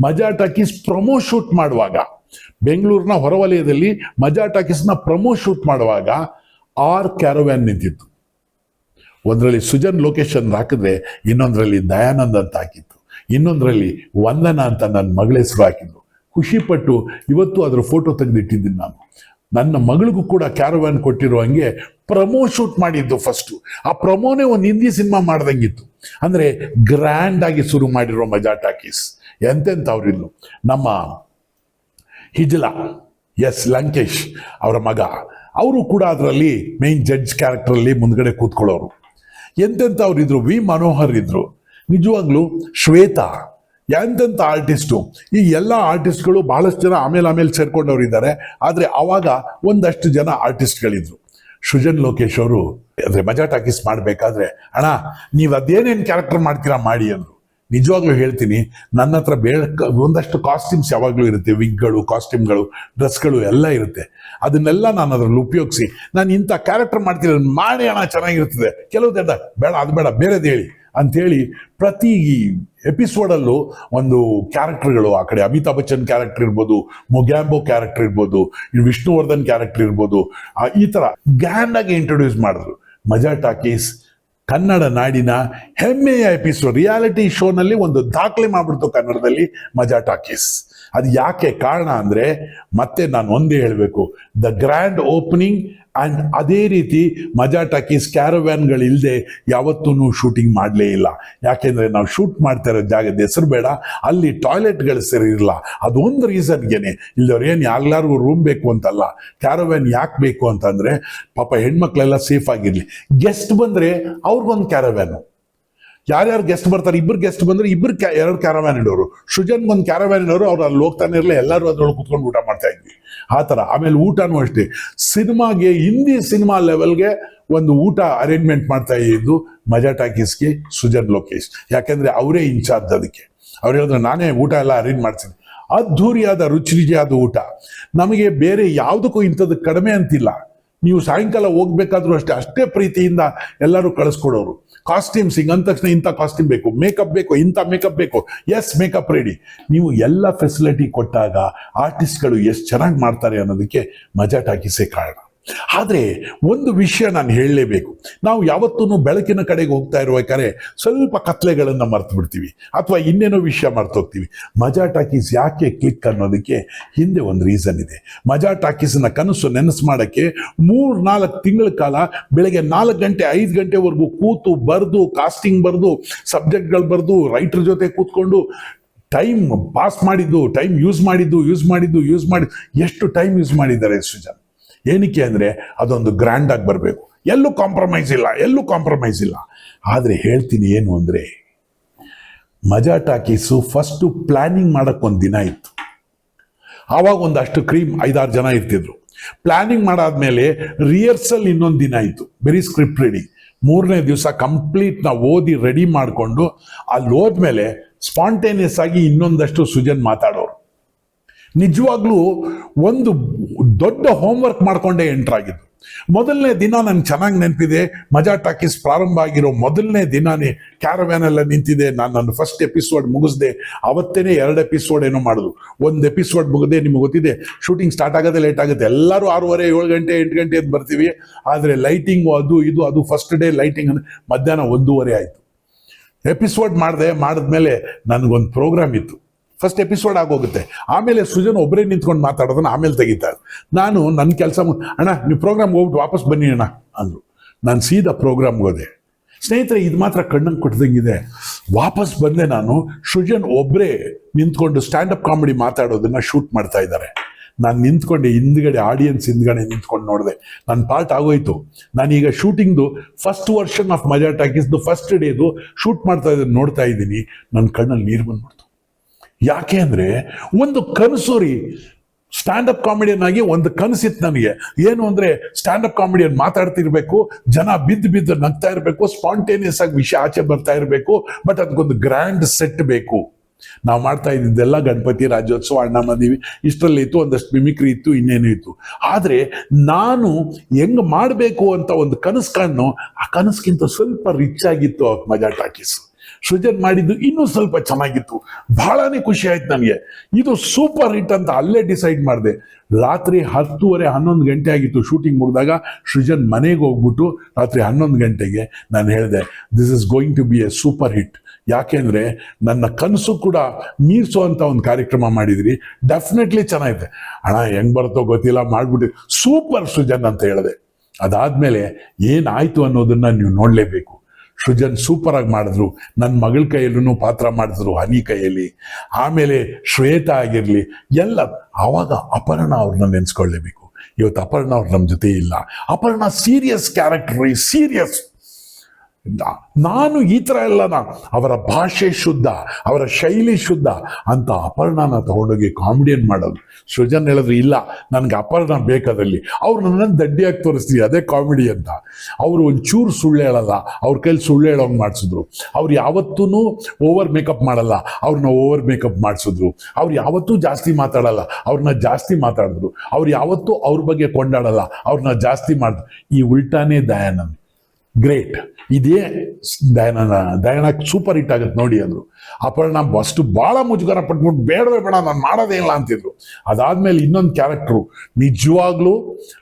ಮಜಾ ಟಾಕೀಸ್ ಪ್ರೊಮೋ ಶೂಟ್ ಮಾಡುವಾಗ. ಬೆಂಗಳೂರಿನ ಹೊರವಲಯದಲ್ಲಿ ಮಜಾ ಟಾಕೀಸ್ನ ಪ್ರೊಮೋ ಶೂಟ್ ಮಾಡುವಾಗ ಆರ್ ಕ್ಯಾರವ್ಯಾನ್ ನಿಂತಿತ್ತು. ಒಂದರಲ್ಲಿ ಸುಜನ್ ಲೊಕೇಶನ್ ಹಾಕಿದ್ರೆ ಇನ್ನೊಂದರಲ್ಲಿ ದಯಾನಂದ್ ಅಂತ ಹಾಕಿತ್ತು. ಇನ್ನೊಂದರಲ್ಲಿ ವಂದನಾ ಅಂತ ನನ್ನ ಮಗಳ ಹೆಸರು ಹಾಕಿದ್ರು. ಖುಷಿಪಟ್ಟು ಇವತ್ತು ಅದರ ಫೋಟೋ ತೆಗೆದಿಟ್ಟಿದ್ದೀನಿ ನಾನು. ನನ್ನ ಮಗಳಿಗೂ ಕೂಡ ಕ್ಯಾರವ್ಯಾನ್ ಕೊಟ್ಟಿರೋ ಹಂಗೆ ಪ್ರಮೋ ಶೂಟ್ ಮಾಡಿದ್ದು ಫಸ್ಟು ಆ ಪ್ರಮೋನೇ ಒಂದು ಹಿಂದಿ ಸಿನಿಮಾ ಮಾಡ್ದಂಗಿತ್ತು. ಅಂದರೆ ಗ್ರ್ಯಾಂಡ್ ಆಗಿ ಶುರು ಮಾಡಿರೋ ಮಜಾ ಟಾಕೀಸ್. ಎಂತೆಂಥವ್ರಿಲ್ಲ ನಮ್ಮ ಹಿಜಲಾ, ಎಸ್ ಲಂಕೇಶ್ ಅವರ ಮಗ. ಅವರು ಕೂಡ ಅದರಲ್ಲಿ ಮೇನ್ ಜಡ್ಜ್ ಕ್ಯಾರೆಕ್ಟರಲ್ಲಿ ಮುಂದ್ಗಡೆ ಕೂತ್ಕೊಳ್ಳೋರು. ಎಂತೆಂಥ ಇದ್ರು ವಿ ಮನೋಹರ್ ಇದ್ರು. ನಿಜವಾಗ್ಲೂ ಶ್ವೇತಾ ಎಂತೆಂಥ ಆರ್ಟಿಸ್ಟು ಈ ಎಲ್ಲ ಆರ್ಟಿಸ್ಟ್ಗಳು ಬಹಳಷ್ಟು ಜನ ಆಮೇಲೆ ಆಮೇಲೆ ಸೇರ್ಕೊಂಡವ್ರು ಇದ್ದಾರೆ. ಆದರೆ ಆವಾಗ ಒಂದಷ್ಟು ಜನ ಆರ್ಟಿಸ್ಟ್ಗಳಿದ್ರು ಸುಜನ್ ಲೋಕೇಶ್ ಅವರು ಅಂದರೆ ಮಜಾ ಟಾಕೀಸ್ ಮಾಡಬೇಕಾದ್ರೆ, ಅಣ್ಣ, ನೀವು ಅದೇನೇನು ಕ್ಯಾರೆಕ್ಟರ್ ಮಾಡ್ತೀರಾ ಮಾಡಿ ಅಂದರು. ನಿಜವಾಗ್ಲೂ ಹೇಳ್ತೀನಿ, ನನ್ನ ಹತ್ರ ಬೇಡ ಒಂದಷ್ಟು ಕಾಸ್ಟ್ಯೂಮ್ಸ್ ಯಾವಾಗಲೂ ಇರುತ್ತೆ. ವಿಗ್ಗಳು ಕಾಸ್ಟ್ಯೂಮ್ಗಳು ಡ್ರೆಸ್ಗಳು ಎಲ್ಲ ಇರುತ್ತೆ. ಅದನ್ನೆಲ್ಲ ನಾನು ಅದರಲ್ಲಿ ಉಪಯೋಗಿಸಿ. ನಾನು ಇಂಥ ಕ್ಯಾರೆಕ್ಟರ್ ಮಾಡ್ತೀನಿ ಮಾಡಿ ಅಣ್ಣ, ಚೆನ್ನಾಗಿರ್ತದೆ. ಕೆಲವು ಬೇಡ, ಅದು ಬೇಡ, ಬೇರೆದು ಹೇಳಿ. ಅಂಥೇಳಿ ಪ್ರತಿ ಎಪಿಸೋಡಲ್ಲೂ ಒಂದು ಕ್ಯಾರೆಕ್ಟರ್ಗಳು ಆ ಕಡೆ. ಅಮಿತಾಬ್ ಬಚ್ಚನ್ ಕ್ಯಾರೆಕ್ಟರ್ ಇರ್ಬೋದು, ಮೊಗ್ಯಾಂಬೋ ಕ್ಯಾರೆಕ್ಟರ್ ಇರ್ಬೋದು ವಿಷ್ಣುವರ್ಧನ್ ಕ್ಯಾರೆಕ್ಟರ್ ಇರ್ಬೋದು. ಈ ಥರ ಗ್ಯಾಂಡಾಗಿ ಇಂಟ್ರೊಡ್ಯೂಸ್ ಮಾಡಿದ್ರು. ಮಜಾ ಟಾಕೀಸ್, ಕನ್ನಡ ನಾಡಿನ ಹೆಮ್ಮೆಯ ಎಪಿಸೋಡ್ ರಿಯಾಲಿಟಿ ಶೋನಲ್ಲಿ ಒಂದು ದಾಖಲೆ ಮಾಡಿಬಿಡ್ತು ಕನ್ನಡದಲ್ಲಿ ಮಜಾ ಟಾಕೀಸ್. ಅದು ಯಾಕೆ ಕಾರಣ ಅಂದರೆ ಮತ್ತೆ ನಾನು ಒಂದೇ ಹೇಳಬೇಕು. ದ ಗ್ರ್ಯಾಂಡ್ ಓಪನಿಂಗ್ ಅಂಡ್ ಅದೇ ರೀತಿ ಮಜಾ ಟಾಕೀಸ್ ಕ್ಯಾರವ್ಯಾನ್ಗಳು ಇಲ್ಲದೆ ಯಾವತ್ತೂ ಶೂಟಿಂಗ್ ಮಾಡಲೇ ಇಲ್ಲ. ಯಾಕೆಂದರೆ ನಾವು ಶೂಟ್ ಮಾಡ್ತಾ ಇರೋ ಜಾಗದ ಹೆಸರು ಬೇಡ, ಅಲ್ಲಿ ಟಾಯ್ಲೆಟ್ಗಳು ಸರಿ ಇರಲ್ಲ ಅದೊಂದು ರೀಸನ್ಗೆನೆ ಇಲ್ಲವ್ರು ಏನು ಯಾರ್ಯಾರಿಗೂ ರೂಮ್ ಬೇಕು ಅಂತಲ್ಲ. ಕ್ಯಾರವ್ಯಾನ್ ಯಾಕೆ ಬೇಕು ಅಂತಂದರೆ ಪಾಪ ಹೆಣ್ಮಕ್ಳೆಲ್ಲ ಸೇಫ್ ಆಗಿರಲಿ. ಗೆಸ್ಟ್ ಬಂದರೆ ಅವ್ರಿಗೊಂದು ಕ್ಯಾರವ್ಯಾನು. ಯಾರ್ಯಾರು ಗೆಸ್ಟ್ ಬರ್ತಾರೆ ಇಬ್ಬರು ಗೆಸ್ಟ್ ಬಂದ್ರೆ ಇಬ್ಬರು ಎರಡು ಕ್ಯಾರವ್ಯಾನ್ ಇಡೋರು. ಸೃಜನ್ ಒಂದು ಕ್ಯಾರವ್ಯಾನ್ ಇಡೋರು, ಅವ್ರು ಅಲ್ಲಿ ಹೋಗ್ತಾನೆ ಇರಲಿ, ಎಲ್ಲರೂ ಅದ್ರೊಳಗೆ ಕುತ್ಕೊಂಡು ಊಟ ಮಾಡ್ತಾ ಇದ್ವಿ. ಆ ಥರ. ಆಮೇಲೆ ಊಟನೂ ಅಷ್ಟೇ. ಸಿನಿಮಾಗೆ, ಹಿಂದಿ ಸಿನಿಮಾ ಲೆವೆಲ್ಗೆ ಒಂದು ಊಟ ಅರೇಂಜ್ಮೆಂಟ್ ಮಾಡ್ತಾ ಇದ್ದು ಮಜಾ ಟಾಕೀಸ್ಗೆ ಸುಜನ್ ಲೋಕೇಶ್. ಯಾಕೆಂದ್ರೆ ಅವರೇ ಇನ್ಚಾರ್ಜ್ ಅದಕ್ಕೆ. ಅವ್ರು ಹೇಳಿದ್ರು, ನಾನೇ ಊಟ ಎಲ್ಲ ಅರೇಂಜ್ ಮಾಡ್ತೀನಿ. ಅದ್ಧೂರಿಯಾದ, ರುಚಿ ರುಚಿಯಾದ ಊಟ. ನಮಗೆ ಬೇರೆ ಯಾವುದಕ್ಕೂ ಇಂಥದ್ದು ಕಡಿಮೆ ಅಂತಿಲ್ಲ. ನೀವು ಸಾಯಂಕಾಲ ಹೋಗ್ಬೇಕಾದ್ರೂ ಅಷ್ಟೇ ಅಷ್ಟೇ ಪ್ರೀತಿಯಿಂದ ಎಲ್ಲರೂ ಕಳಿಸ್ಕೊಡೋರು. ಕಾಸ್ಟ್ಯೂಮ್ಸ್ ಹಿಂಗೆ ಅಂದ ತಕ್ಷಣ ಇಂಥ ಕಾಸ್ಟ್ಯೂಮ್ ಬೇಕು ಮೇಕಪ್ ಬೇಕು, ಇಂಥ ಮೇಕಪ್ ಬೇಕು. ಎಸ್ ಮೇಕಪ್ ರೆಡಿ ನೀವು ಎಲ್ಲ ಫೆಸಿಲಿಟಿ ಕೊಟ್ಟಾಗ ಆರ್ಟಿಸ್ಟ್ಗಳು ಎಷ್ಟು ಚೆನ್ನಾಗಿ ಮಾಡ್ತಾರೆ ಅನ್ನೋದಕ್ಕೆ ಮಜಾ ಟಾಕಿಸೇ ಕಾರಣ. ಆದರೆ ಒಂದು ವಿಷಯ ನಾನು ಹೇಳಲೇಬೇಕು. ನಾವು ಯಾವತ್ತೂ ಬೆಳಕಿನ ಕಡೆಗೆ ಹೋಗ್ತಾ ಇರ್ಬೇಕಾದ್ರೆ ಸ್ವಲ್ಪ ಕತ್ಲೆಗಳನ್ನು ಮರೆತು ಬಿಡ್ತೀವಿ ಅಥವಾ ಇನ್ನೇನೋ ವಿಷಯ ಮರ್ತೋಗ್ತೀವಿ ಮಜಾ ಟಾಕೀಸ್ ಯಾಕೆ ಕ್ಲಿಕ್ ಅನ್ನೋದಕ್ಕೆ ಹಿಂದೆ ಒಂದು ರೀಸನ್ ಇದೆ. ಮಜಾ ಟಾಕೀಸನ್ನ ಕನಸು ನೆನಸು ಮಾಡೋಕ್ಕೆ ಮೂರು ನಾಲ್ಕು ತಿಂಗಳ ಕಾಲ ಬೆಳಗ್ಗೆ ನಾಲ್ಕು ಗಂಟೆ, ಐದು ಗಂಟೆವರೆಗೂ ಕೂತು ಬರೆದು ಕಾಸ್ಟಿಂಗ್ ಬರೆದು ಸಬ್ಜೆಕ್ಟ್ಗಳು ಬರೆದು ರೈಟರ್ ಜೊತೆ ಕೂತ್ಕೊಂಡು ಟೈಮ್ ಪಾಸ್ ಮಾಡಿದ್ದು ಟೈಮ್ ಯೂಸ್ ಮಾಡಿದ್ದು ಯೂಸ್ ಮಾಡಿದ್ದು ಯೂಸ್ ಮಾಡಿದ್ದು, ಎಷ್ಟು ಟೈಮ್ ಯೂಸ್ ಮಾಡಿದ್ದಾರೆ ಸುಜನ್ ಏನಕ್ಕೆ ಅಂದರೆ ಅದೊಂದು ಗ್ರ್ಯಾಂಡ್ ಆಗಿ ಬರಬೇಕು. ಎಲ್ಲೂ ಕಾಂಪ್ರಮೈಸ್ ಇಲ್ಲ, ಎಲ್ಲೂ ಕಾಂಪ್ರಮೈಸ್ ಇಲ್ಲ. ಆದರೆ ಹೇಳ್ತೀನಿ ಏನು ಅಂದರೆ, ಮಜಾ ಟಾಕೀಸು ಫಸ್ಟು ಪ್ಲ್ಯಾನಿಂಗ್ ಮಾಡೋಕ್ಕೊಂದು ದಿನ ಇತ್ತು. ಆವಾಗ ಒಂದಷ್ಟು ಕ್ರೀಮ್ ಐದಾರು ಜನ ಇರ್ತಿದ್ರು. ಪ್ಲ್ಯಾನಿಂಗ್ ಮಾಡಾದ್ಮೇಲೆ ರಿಹರ್ಸಲ್ ಇನ್ನೊಂದು ದಿನ ಇತ್ತು. ಬರೀ ಸ್ಕ್ರಿಪ್ಟ್ ರೆಡಿ ಮೂರನೇ ದಿವಸ ಕಂಪ್ಲೀಟ್ ನಾವು ಓದಿ ರೆಡಿ ಮಾಡಿಕೊಂಡು ಅಲ್ಲಿ ಹೋದ್ಮೇಲೆ ಸ್ಪಾಂಟೇನಿಯಸ್ ಆಗಿ ಇನ್ನೊಂದಷ್ಟು ಸುಜನ್ ಮಾತಾಡೋರು. ನಿಜವಾಗ್ಲೂ ಒಂದು ದೊಡ್ಡ ಹೋಮ್ವರ್ಕ್ ಮಾಡಿಕೊಂಡೇ ಆಗಿದ್ದು. ಮೊದಲನೇ ದಿನ ನನ್ಗೆ ಚೆನ್ನಾಗಿ ನೆನಪಿದೆ. ಮಜಾ ಟಾಕೀಸ್ ಪ್ರಾರಂಭ ಆಗಿರೋ ಮೊದಲನೇ ದಿನಾನೇ ಕ್ಯಾರವ್ಯಾನ್ ಎಲ್ಲ ನಿಂತಿದೆ. ನಾನು ನನ್ನ ಫಸ್ಟ್ ಎಪಿಸೋಡ್ ಮುಗಿಸ್ದೆ. ಅವತ್ತೇನೆ ಎರಡು ಎಪಿಸೋಡ್ ಏನೋ ಮಾಡಿದ್ರು ಒಂದು ಎಪಿಸೋಡ್ ಮುಗಿದೆ ನಿಮ್ಗೆ ಗೊತ್ತಿದೆ ಶೂಟಿಂಗ್ ಸ್ಟಾರ್ಟ್ ಆಗೋದೇ ಲೇಟ್ ಆಗುತ್ತೆ. ಎಲ್ಲರೂ ಆರೂವರೆ, ಏಳು ಗಂಟೆ, ಎಂಟು ಗಂಟೆ ಅಂತ ಬರ್ತೀವಿ. ಆದರೆ ಲೈಟಿಂಗು ಅದು, ಇದು, ಅದು ಫಸ್ಟ್ ಡೇ ಲೈಟಿಂಗ್ ಮಧ್ಯಾಹ್ನ ಒಂದೂವರೆ ಆಯಿತು. ಎಪಿಸೋಡ್ ಮಾಡಿದೆ, ಮಾಡಿದ್ಮೇಲೆ ನನಗೊಂದು ಪ್ರೋಗ್ರಾಮ್ ಇತ್ತು. ಫಸ್ಟ್ ಎಪಿಸೋಡ್ ಆಗೋಗುತ್ತೆ. ಆಮೇಲೆ ಸುಜನ್ ಒಬ್ಬರೇ ನಿಂತ್ಕೊಂಡು ಮಾತಾಡೋದನ್ನ ಆಮೇಲೆ ತೆಗಿತಾರೆ. ನಾನು ನನ್ನ ಕೆಲಸ ಅಣ್ಣ, ನೀವು ಪ್ರೋಗ್ರಾಮ್ಗೆ ಹೋಗ್ಬಿಟ್ಟು ವಾಪಸ್ ಬನ್ನಿ ಅಣ್ಣ, ಅಂದರು. ನಾನು ಸೀದಾ ಪ್ರೋಗ್ರಾಮ್ಗೆ ಹೋದೆ. ಸ್ನೇಹಿತರೆ, ಇದು ಮಾತ್ರ ಕಣ್ಣಂಗೆ ಕೊಟ್ಟದಂಗಿದೆ ವಾಪಸ್ ಬಂದೆ ನಾನು. ಸುಜನ್ ಒಬ್ಬರೇ ನಿಂತ್ಕೊಂಡು ಸ್ಟ್ಯಾಂಡಪ್ ಕಾಮಿಡಿ ಮಾತಾಡೋದನ್ನ ಶೂಟ್ ಮಾಡ್ತಾ ಇದ್ದಾರೆ. ನಾನು ನಿಂತ್ಕೊಂಡೆ, ಹಿಂದ್ಗಡೆ ಆಡಿಯನ್ಸ್ ಹಿಂದ್ಗಡೆ ನಿಂತ್ಕೊಂಡು ನೋಡಿದೆ. ನನ್ನ ಪಾರ್ಟ್ ಆಗೋಯ್ತು. ನಾನೀಗ ಶೂಟಿಂಗ್ದು ಫಸ್ಟ್ ವರ್ಷನ್ ಆಫ್ ಮಜಾ ಟಾಕೀಸ್ದು ಫಸ್ಟ್ ಡೇದು ಶೂಟ್ ಮಾಡ್ತಾ ಇದ್ದೀನಿ ನೋಡ್ತಾ ಇದ್ದೀನಿ. ನನ್ನ ಕಣ್ಣಲ್ಲಿ ನೀರು ಬಂದ್ಬಿಡ್ತು. ಯಾಕೆ ಅಂದರೆ ಒಂದು ಕನಸು ರೀ ಸ್ಟ್ಯಾಂಡಪ್ ಕಾಮಿಡಿಯನ್ ಆಗಿ ಒಂದು ಕನಸಿತ್ತು ನನಗೆ. ಏನು ಅಂದರೆ ಸ್ಟ್ಯಾಂಡಪ್ ಕಾಮಿಡಿಯನ್ ಮಾತಾಡ್ತಿರ್ಬೇಕು, ಜನ ಬಿದ್ದು ಬಿದ್ದು ನಗ್ತಾ ಇರಬೇಕು ಸ್ಪಾಂಟೇನಿಯಸ್ ಆಗಿ ವಿಷಯ ಆಚೆ ಬರ್ತಾ ಇರಬೇಕು ಬಟ್ ಅದಕ್ಕೊಂದು ಗ್ರ್ಯಾಂಡ್ ಸೆಟ್ ಬೇಕು. ನಾವು ಮಾಡ್ತಾ ಇದ್ದಿದ್ದೆಲ್ಲ ಗಣಪತಿ ರಾಜ್ಯೋತ್ಸವ, ಅಣ್ಣ ಮದುವೆ, ಇಷ್ಟರಲ್ಲಿ ಇತ್ತು, ಒಂದಷ್ಟು ಮಿಮಿಕ್ರಿ ಇತ್ತು, ಇನ್ನೇನು ಇತ್ತು. ಆದರೆ ನಾನು ಹೆಂಗ್ ಮಾಡಬೇಕು ಅಂತ ಒಂದು ಕನಸು ಕಾಣು ಆ ಕನಸ್ಗಿಂತ ಸ್ವಲ್ಪ ರಿಚ್ ಆಗಿತ್ತು ಮಜಾ ಟಾಕೀಸ್. ಸೃಜನ್ ಮಾಡಿದ್ದು ಇನ್ನೂ ಸ್ವಲ್ಪ ಚೆನ್ನಾಗಿತ್ತು. ಬಹಳನೇ ಖುಷಿ ಆಯ್ತು ನನಗೆ ಇದು ಸೂಪರ್ ಹಿಟ್ ಅಂತ ಅಲ್ಲೇ ಡಿಸೈಡ್ ಮಾಡಿದೆ. ರಾತ್ರಿ ಹತ್ತುವರೆ ಹನ್ನೊಂದು ಗಂಟೆ ಆಗಿತ್ತು ಶೂಟಿಂಗ್ ಮುಗಿದಾಗ ಸೃಜನ್ ಮನೆಗೆ ಹೋಗ್ಬಿಟ್ಟು ರಾತ್ರಿ ಹನ್ನೊಂದು ಗಂಟೆಗೆ ನಾನು ಹೇಳಿದೆ this is going to be a super hit ಯಾಕೆಂದ್ರೆ ನನ್ನ ಕನಸು ಕೂಡ ಮೀರಿಸುವಂತ ಒಂದು ಕಾರ್ಯಕ್ರಮ ಮಾಡಿದ್ರಿ. ಡೆಫಿನೆಟ್ಲಿ ಚೆನ್ನಾಗಿದೆ. ಅಣ್ಣ, ಹೆಂಗ್ ಬರುತ್ತೋ ಗೊತ್ತಿಲ್ಲ, ಮಾಡಿಬಿಟ್ಟು ಸೂಪರ್ ಸೃಜನ್ ಅಂತ ಹೇಳಿದೆ. ಅದಾದ್ಮೇಲೆ ಏನಾಯಿತು ಅನ್ನೋದನ್ನ ನೀವು ನೋಡಲೇಬೇಕು. ಸೃಜನ್ ಸೂಪರ್ ಆಗಿ ಮಾಡಿದ್ರು. ನನ್ನ ಮಗಳ ಕೈಯಲ್ಲೂ ಪಾತ್ರ ಮಾಡಿದ್ರು ಹನಿ ಕೈಯಲ್ಲಿ. ಆಮೇಲೆ ಶ್ವೇತ ಆಗಿರಲಿ, ಎಲ್ಲ ಆವಾಗ ಅಪರ್ಣ ಅವ್ರನ್ನ ನೆನೆಸ್ಕೊಳ್ಳೇಬೇಕು. ಇವತ್ತು ಅಪರ್ಣ ಅವ್ರು ನಮ್ಮ ಜೊತೆ ಇಲ್ಲ. ಅಪರ್ಣ ಸೀರಿಯಸ್ ಕ್ಯಾರೆಕ್ಟರ್ ಸೀರಿಯಸ್ ನಾನು ಈ ಥರ ಎಲ್ಲನ, ಅವರ ಭಾಷೆ ಶುದ್ಧ, ಅವರ ಶೈಲಿ ಶುದ್ಧ ಅಂತ ಅಪರ್ಣನ ತಗೊಂಡೋಗಿ ಕಾಮಿಡಿಯನ್ ಮಾಡೋದು. ಸೃಜನ್ ಹೇಳಿದ್ರು, ಇಲ್ಲ, ನನಗೆ ಅಪರ್ಣ ಬೇಕಾದಲ್ಲಿ. ಅವ್ರು ನನ್ನನ್ನು ದಡ್ಡಿಯಾಗಿ ತೋರಿಸ್ತೀವಿ ಅದೇ ಕಾಮಿಡಿ ಅಂತ. ಅವರು ಒಂಚೂರು ಸುಳ್ಳು ಹೇಳಲ್ಲ, ಅವ್ರ ಕೈಲಿ ಸುಳ್ಳು ಹೇಳೋಂಗೆ ಮಾಡಿಸಿದ್ರು. ಅವ್ರು ಯಾವತ್ತೂ ಓವರ್ ಮೇಕಪ್ ಮಾಡಲ್ಲ, ಅವ್ರನ್ನ ಓವರ್ ಮೇಕಪ್ ಮಾಡಿಸಿದ್ರು. ಅವ್ರು ಯಾವತ್ತೂ ಜಾಸ್ತಿ ಮಾತಾಡಲ್ಲ, ಅವ್ರನ್ನ ಜಾಸ್ತಿ ಮಾತಾಡಿದ್ರು. ಅವ್ರು ಯಾವತ್ತೂ ಅವ್ರ ಬಗ್ಗೆ ಕೊಂಡಾಡಲ್ಲ, ಅವ್ರನ್ನ ಜಾಸ್ತಿ ಮಾಡಿದ್ರು ಈ ಉಲ್ಟಾನೇ ದಯಾನಂದ್. ಗ್ರೇಟ್ ಇದೇ ದಯನ ದಯನ ಸೂಪರ್ ಹಿಟ್ ಆಗುತ್ತೆ ನೋಡಿ ಅಂದರು. ಅಪರ್ಣ ಅಷ್ಟು ಭಾಳ ಮುಜುಗರ ಪಟ್ಬಿಟ್ಟು ಬೇಡವೇ ಬೇಡ, ನಾನು ಮಾಡೋದೇ ಇಲ್ಲ ಅಂತಿದ್ರು. ಅದಾದ್ಮೇಲೆ ಇನ್ನೊಂದು ಕ್ಯಾರೆಕ್ಟ್ರು ನಿಜವಾಗ್ಲೂ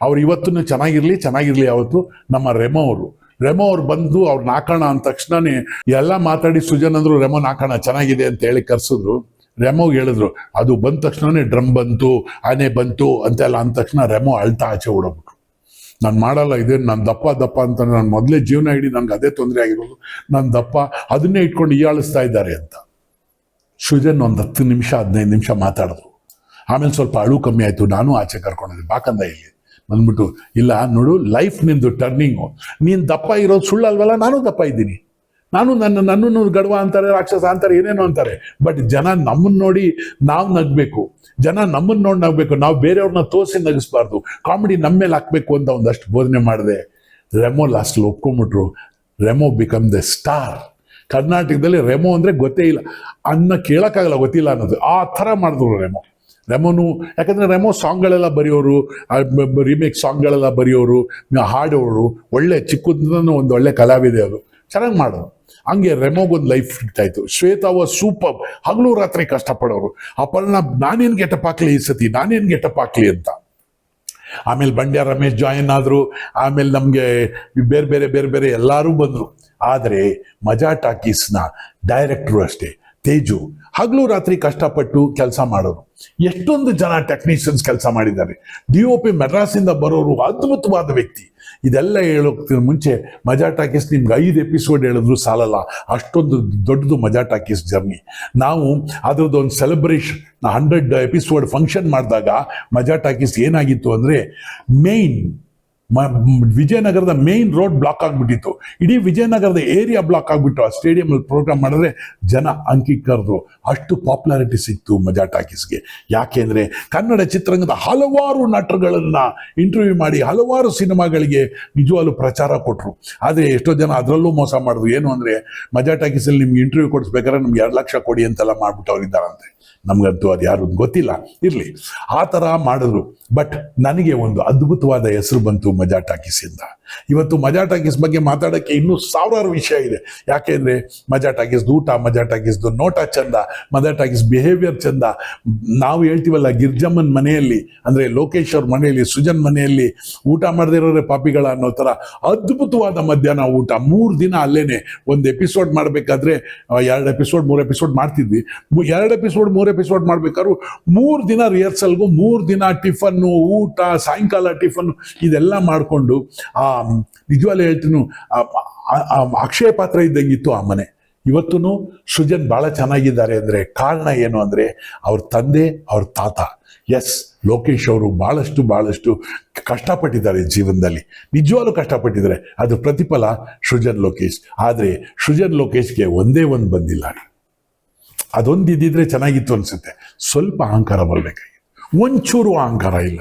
ಅವ್ರು ಇವತ್ತೂ ಚೆನ್ನಾಗಿರಲಿ ಚೆನ್ನಾಗಿರಲಿ ಅವತ್ತು ನಮ್ಮ ರೆಮೋ ಅವರು. ರೆಮೋ ಅವ್ರು ಬಂದು ಅವ್ರು ನಾಕಣ ಅಂದ ತಕ್ಷಣನೇ ಎಲ್ಲ ಮಾತಾಡಿ ಸುಜನ್ ಅಂದರು, ರೆಮೋ ನಾಕಣ ಚೆನ್ನಾಗಿದೆ ಅಂತ ಹೇಳಿ ಕರೆಸಿದ್ರು. ರೆಮೋಗೆ ಹೇಳಿದ್ರು, ಅದು ಬಂದ ತಕ್ಷಣನೇ ಡ್ರಮ್ ಬಂತು, ಆನೆ ಬಂತು ಅಂತೆಲ್ಲ ಅಂದ ತಕ್ಷಣ ರೆಮೋ ಅಳ್ತಾ ಆಚೆ ಓಡೋಗ್ಬಿಟ್ರು. ನಾನು ಮಾಡಲ್ಲ ಇದೇನು ನಾನು ದಪ್ಪ ದಪ್ಪ ಅಂತ ನಾನು ಮೊದಲೇ ಜೀವನ ಇಡೀ ನನಗೆ ಅದೇ ತೊಂದರೆ ಆಗಿರೋದು. ನಾನು ದಪ್ಪ, ಅದನ್ನೇ ಇಟ್ಕೊಂಡು ಈಯಾಳಿಸ್ತಾ ಇದ್ದಾರೆ ಅಂತ. ಸೃಜನ್ ಒಂದು ಹತ್ತು ನಿಮಿಷ, ಹದಿನೈದು ನಿಮಿಷ ಮಾತಾಡಿದ್ರು ಆಮೇಲೆ ಸ್ವಲ್ಪ ಅಳು ಕಮ್ಮಿ ಆಯಿತು, ನಾನು ಆಚೆ ಕರ್ಕೊಂಡಿದ್ದೆ ಬಾಕಂದ ಇಲ್ಲಿ. ಬಂದ್ಬಿಟ್ಟು, ಇಲ್ಲ ನೋಡು ಲೈಫ್ ನಿಂದು ಟರ್ನಿಂಗು ನೀನು ದಪ್ಪ ಇರೋದು ಸುಳ್ಳಲ್ವಲ್ಲ, ನಾನು ದಪ್ಪ ಇದ್ದೀನಿ. ನಾನು ನನ್ನ ನನ್ನನ್ನು ಗಡವ ಅಂತಾರೆ, ರಾಕ್ಷಸ ಅಂತಾರೆ, ಏನೇನೋ ಅಂತಾರೆ. ಬಟ್ ಜನ ನಮ್ಮನ್ನ ನೋಡಿ ನಾವು ನಗಬೇಕು. ಜನ ನಮ್ಮನ್ನ ನೋಡಿ ನಗಬೇಕು. ನಾವು ಬೇರೆಯವ್ರನ್ನ ತೋರಿಸಿ ನಗಿಸ್ಬಾರ್ದು. ಕಾಮಿಡಿ ನಮ್ಮ ಮೇಲೆ ಹಾಕ್ಬೇಕು ಅಂತ ಒಂದಷ್ಟು ಬೋಧನೆ ಮಾಡಿದೆ. ರೆಮೋ ಲಾಸ್ಟ್ ಒಪ್ಕೊಂಬಿಟ್ರು. ರೆಮೋ ಬಿಕಮ್ ದ ಸ್ಟಾರ್ ಕರ್ನಾಟಕದಲ್ಲಿ ರೆಮೋ ಅಂದರೆ ಗೊತ್ತೇ ಇಲ್ಲ. ಅನ್ನ ಕೇಳೋಕ್ಕಾಗಲ್ಲ, ಗೊತ್ತಿಲ್ಲ ಅನ್ನೋದು. ಆ ಥರ ಮಾಡಿದ್ರು ರೆಮೋ. ರೆಮೋನು, ಯಾಕಂದರೆ ರೆಮೋ ಸಾಂಗ್ಗಳೆಲ್ಲ ಬರೆಯೋರು ರಿಮೇಕ್ ಸಾಂಗ್ಗಳೆಲ್ಲ ಬರೆಯೋರು, ಹಾಡೋರು, ಒಳ್ಳೆ ಚಿಕ್ಕದನ್ನು ಒಂದು ಒಳ್ಳೆ ಕಲಾವಿದೆ ಅದು. ಚೆನ್ನಾಗಿ ಮಾಡೋರು. ಹಂಗೆ ರೆಮೋಗೊಂದು ಲೈಫ್ ಸಿಗ್ತಾಯಿತ್ತು ಶ್ವೇತಾ ವಾಸ್ ಸೂಪರ್ ಹಗಲು ರಾತ್ರಿ ಕಷ್ಟಪಡೋರು. ಅಪರ್ಣ ನಾನೇನು ಗೆಟಪ್ ಹಾಕ್ಲಿ ಈ ಸತಿ? ನಾನೇನು ಗೆಟಪ್ ಹಾಕ್ಲಿ ಅಂತ. ಆಮೇಲೆ ಬಂಡ್ಯ, ರಮೇಶ್ ಜಾಯಿನ್ ಆದರು. ಆಮೇಲೆ ನಮಗೆ ಬೇರೆ ಬೇರೆ ಬೇರೆ ಬೇರೆ ಎಲ್ಲರೂ ಬಂದರು. ಆದರೆ ಮಜಾ ಟಾಕೀಸ್ನ ಡೈರೆಕ್ಟ್ರು ಅಷ್ಟೇ. ತೇಜು ಹಗಲು ರಾತ್ರಿ ಕಷ್ಟಪಟ್ಟು ಕೆಲಸ ಮಾಡೋರು. ಎಷ್ಟೊಂದು ಜನ ಟೆಕ್ನಿಷಿಯನ್ಸ್ ಕೆಲಸ ಮಾಡಿದ್ದಾರೆ. ಡಿ ಒ ಪಿ ಮೆಡ್ರಾಸಿಂದ ಬರೋರು ಅದ್ಭುತವಾದ ವ್ಯಕ್ತಿ. ಇದೆಲ್ಲ ಹೇಳೋಕ್ಕಿಂತ ಮುಂಚೆ ಮಜಾ ಟಾಕೀಸ್ ನಿಮ್ಗೆ ಐದು ಎಪಿಸೋಡ್ ಹೇಳಿದ್ರು ಸಾಲಲ್ಲ. ಅಷ್ಟೊಂದು ದೊಡ್ಡದು ಮಜಾ ಟಾಕೀಸ್ ಜರ್ನಿ ನಾವು ಅದರದ್ದೊಂದು ಸೆಲೆಬ್ರೇಷನ್ ಹಂಡ್ರೆಡ್ ಎಪಿಸೋಡ್ ಫಂಕ್ಷನ್ ಮಾಡಿದಾಗ ಮಜಾ ಟಾಕೀಸ್ ಏನಾಗಿತ್ತು ಅಂದರೆ ಮೇಯ್ನ್ ವಿಜಯನಗರದ ಮೇನ್ ರೋಡ್ ಬ್ಲಾಕ್ ಆಗಿಬಿಟ್ಟಿತ್ತು. ಇಡೀ ವಿಜಯನಗರದ ಏರಿಯಾ ಬ್ಲಾಕ್ ಆಗಿಬಿಟ್ಟು ಆ ಸ್ಟೇಡಿಯಮಲ್ಲಿ ಪ್ರೋಗ್ರಾಮ್ ಮಾಡಿದ್ರೆ ಜನ ಅಂಕಿ ಕರೆದ್ರು ಅಷ್ಟು ಪಾಪ್ಯುಲಾರಿಟಿ ಸಿಕ್ತು ಮಜಾ ಟಾಕೀಸ್ಗೆ ಯಾಕೆಂದರೆ ಕನ್ನಡ ಚಿತ್ರರಂಗದ ಹಲವಾರು ನಟರುಗಳನ್ನು ಇಂಟರ್ವ್ಯೂ ಮಾಡಿ ಹಲವಾರು ಸಿನಿಮಾಗಳಿಗೆ ನಿಜವಾಗ್ಲೂ ಪ್ರಚಾರ ಕೊಟ್ಟರು ಆದರೆ ಎಷ್ಟೋ ಜನ ಅದರಲ್ಲೂ ಮೋಸ ಮಾಡಿದ್ರು. ಏನು ಅಂದರೆ ಮಜಾ ಟಾಕೀಸಲ್ಲಿ ನಿಮ್ಗೆ ಇಂಟರ್ವ್ಯೂ ಕೊಡಿಸ್ಬೇಕಾದ್ರೆ ನಮ್ಗೆ ಎರಡು ಲಕ್ಷ ಕೊಡಿ ಅಂತೆಲ್ಲ ಮಾಡ್ಬಿಟ್ಟು ಅವ್ರು ಇದ್ದಾರಂತೆ ನಮಗಂತೂ ಅದು ಯಾರು ಗೊತ್ತಿಲ್ಲ. ಇರಲಿ. ಆ ಥರ ಮಾಡಿದ್ರು. ಬಟ್ ನನಗೆ ಒಂದು ಅದ್ಭುತವಾದ ಹೆಸರು ಬಂತು ಮಜಾ ಟಾಕೀಸಿಂದ ಇವತ್ತು ಮಜಾ ಟಾಕೀಸ್ ಬಗ್ಗೆ ಮಾತಾಡೋಕ್ಕೆ ಇನ್ನೂ ಸಾವಿರಾರು ವಿಷಯ ಇದೆ. ಯಾಕೆಂದರೆ ಮಜಾ ಟಾಕೀಸ್ದು ಊಟ, ಮಜಾ ಟಾಕೀಸ್ದು ನೋಟ ಚಂದ, ಮಜಾ ಟಾಕೀಸ್ ಬಿಹೇವಿಯರ್ ಚಂದ. ನಾವು ಹೇಳ್ತೀವಲ್ಲ, ಗಿರ್ಜಮ್ಮನ ಮನೆಯಲ್ಲಿ, ಅಂದರೆ ಲೋಕೇಶ್ ಅವ್ರ ಮನೆಯಲ್ಲಿ, ಸುಜನ್ ಮನೆಯಲ್ಲಿ ಊಟ ಮಾಡದಿರೋರೆ ಪಾಪಿಗಳ ಅನ್ನೋ ಥರ ಅದ್ಭುತವಾದ ಮಧ್ಯಾಹ್ನ ಊಟ. ಮೂರು ದಿನ ಅಲ್ಲೇನೆ ಒಂದು ಎಪಿಸೋಡ್ ಮಾಡಬೇಕಾದ್ರೆ ಎರಡು ಎಪಿಸೋಡ್ ಮೂರು ಎಪಿಸೋಡ್ ಮಾಡ್ತಿದ್ವಿ. ಎರಡು ಎಪಿಸೋಡ್ ಮೂರು ಎಪಿಸೋಡ್ ಮಾಡ್ಬೇಕಾದ್ರು ಮೂರು ದಿನ ರಿಹರ್ಸಲ್ಗೂ ಮೂರು ದಿನ ಟಿಫನ್ನು, ಊಟ, ಸಾಯಂಕಾಲ ಟಿಫನ್ ಇದೆಲ್ಲ ಮಾಡಿಕೊಂಡು ಆ ನಿಜವಾಗ್ಲೂ ಹೇಳ್ತೀನಿ ಅಕ್ಷಯ ಪಾತ್ರ ಇದ್ದಂಗಿತ್ತು ಆ ಮನೆ. ಇವತ್ತೂ ಸೃಜನ್ ಭಾಳ ಚೆನ್ನಾಗಿದ್ದಾರೆ ಅಂದರೆ ಕಾರಣ ಏನು ಅಂದರೆ ಅವ್ರ ತಂದೆ, ಅವ್ರ ತಾತ. ಎಸ್ ಲೋಕೇಶ್ ಅವರು ಭಾಳಷ್ಟು ಭಾಳಷ್ಟು ಕಷ್ಟಪಟ್ಟಿದ್ದಾರೆ ಜೀವನದಲ್ಲಿ. ನಿಜವಾಗ್ಲೂ ಕಷ್ಟಪಟ್ಟಿದ್ದಾರೆ. ಅದು ಪ್ರತಿಫಲ ಸೃಜನ್ ಲೋಕೇಶ್. ಆದರೆ ಸೃಜನ್ ಲೋಕೇಶ್ಗೆ ಒಂದೇ ಒಂದು ಬಂದಿಲ್ಲ. ಅದೊಂದು ಇದ್ದಿದ್ರೆ ಚೆನ್ನಾಗಿತ್ತು ಅನ್ಸುತ್ತೆ. ಸ್ವಲ್ಪ ಅಹಂಕಾರ ಬರಬೇಕಾಗಿ ಒಂಚೂರು ಅಹಂಕಾರ ಇಲ್ಲ.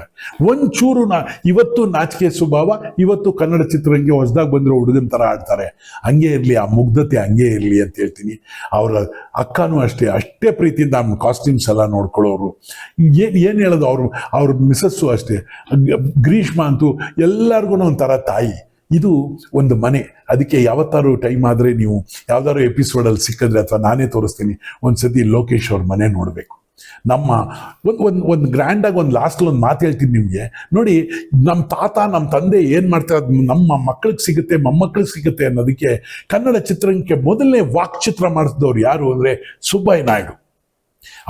ಒಂಚೂರು ನಾ ಇವತ್ತು ನಾಚಿಕೆ ಸ್ವಭಾವ, ಇವತ್ತು ಕನ್ನಡ ಚಿತ್ರರಂಗೆ ಹೊಸದಾಗಿ ಬಂದಿರೋ ಹುಡುಗನ ಥರ ಆಡ್ತಾರೆ ಹಂಗೆ ಇರಲಿ, ಆ ಮುಗ್ಧತೆ ಹಂಗೆ ಇರಲಿ ಅಂತ ಹೇಳ್ತೀನಿ. ಅವರ ಅಕ್ಕನೂ ಅಷ್ಟೇ ಅಷ್ಟೇ ಪ್ರೀತಿಯಿಂದ ನಮ್ಮ ಕಾಸ್ಟ್ಯೂಮ್ಸ್ ಎಲ್ಲ ನೋಡ್ಕೊಳ್ಳೋರು. ಏನು ಏನು ಹೇಳೋದು ಅವರು, ಅವ್ರ ಮಿಸಸ್ಸು ಅಷ್ಟೇ. ಗ್ರೀಷ್ಮ ಅಂತೂ ಎಲ್ಲರಿಗೂ ಒಂಥರ ತಾಯಿ. ಇದು ಒಂದು ಮನೆ. ಅದಕ್ಕೆ ಯಾವತ್ತಾರು ಟೈಮ್ ಆದರೆ ನೀವು ಯಾವ್ದಾದ್ರು ಎಪಿಸೋಡಲ್ಲಿ ಸಿಕ್ಕಿದ್ರೆ ಅಥವಾ ನಾನೇ ತೋರಿಸ್ತೀನಿ ಒಂದು ಲೋಕೇಶ್ ಅವ್ರ ಮನೆ ನೋಡಬೇಕು. ನಮ್ಮ ಒಂದು ಒಂದು ಒಂದು ಗ್ರ್ಯಾಂಡಾಗಿ ಒಂದು ಲಾಸ್ಟಲ್ಲಿ ಒಂದು ಮಾತು ಹೇಳ್ತೀನಿ ನಿಮಗೆ. ನೋಡಿ ನಮ್ಮ ತಾತ ನಮ್ಮ ತಂದೆ ಏನು ಮಾಡ್ತಾರೆ, ಅದು ನಮ್ಮ ಮಕ್ಕಳಿಗೆ ಸಿಗುತ್ತೆ ಮೊಮ್ಮಕ್ಕಳಿಗೆ ಸಿಗುತ್ತೆ ಅನ್ನೋದಕ್ಕೆ ಕನ್ನಡ ಚಿತ್ರಕ್ಕೆ ಮೊದಲನೇ ವಾಕ್ಚಿತ್ರ ಮಾಡಿಸಿದವ್ರು ಯಾರು ಅಂದರೆ ಸುಬ್ಬಯ್ಯ ನಾಯ್ಡು.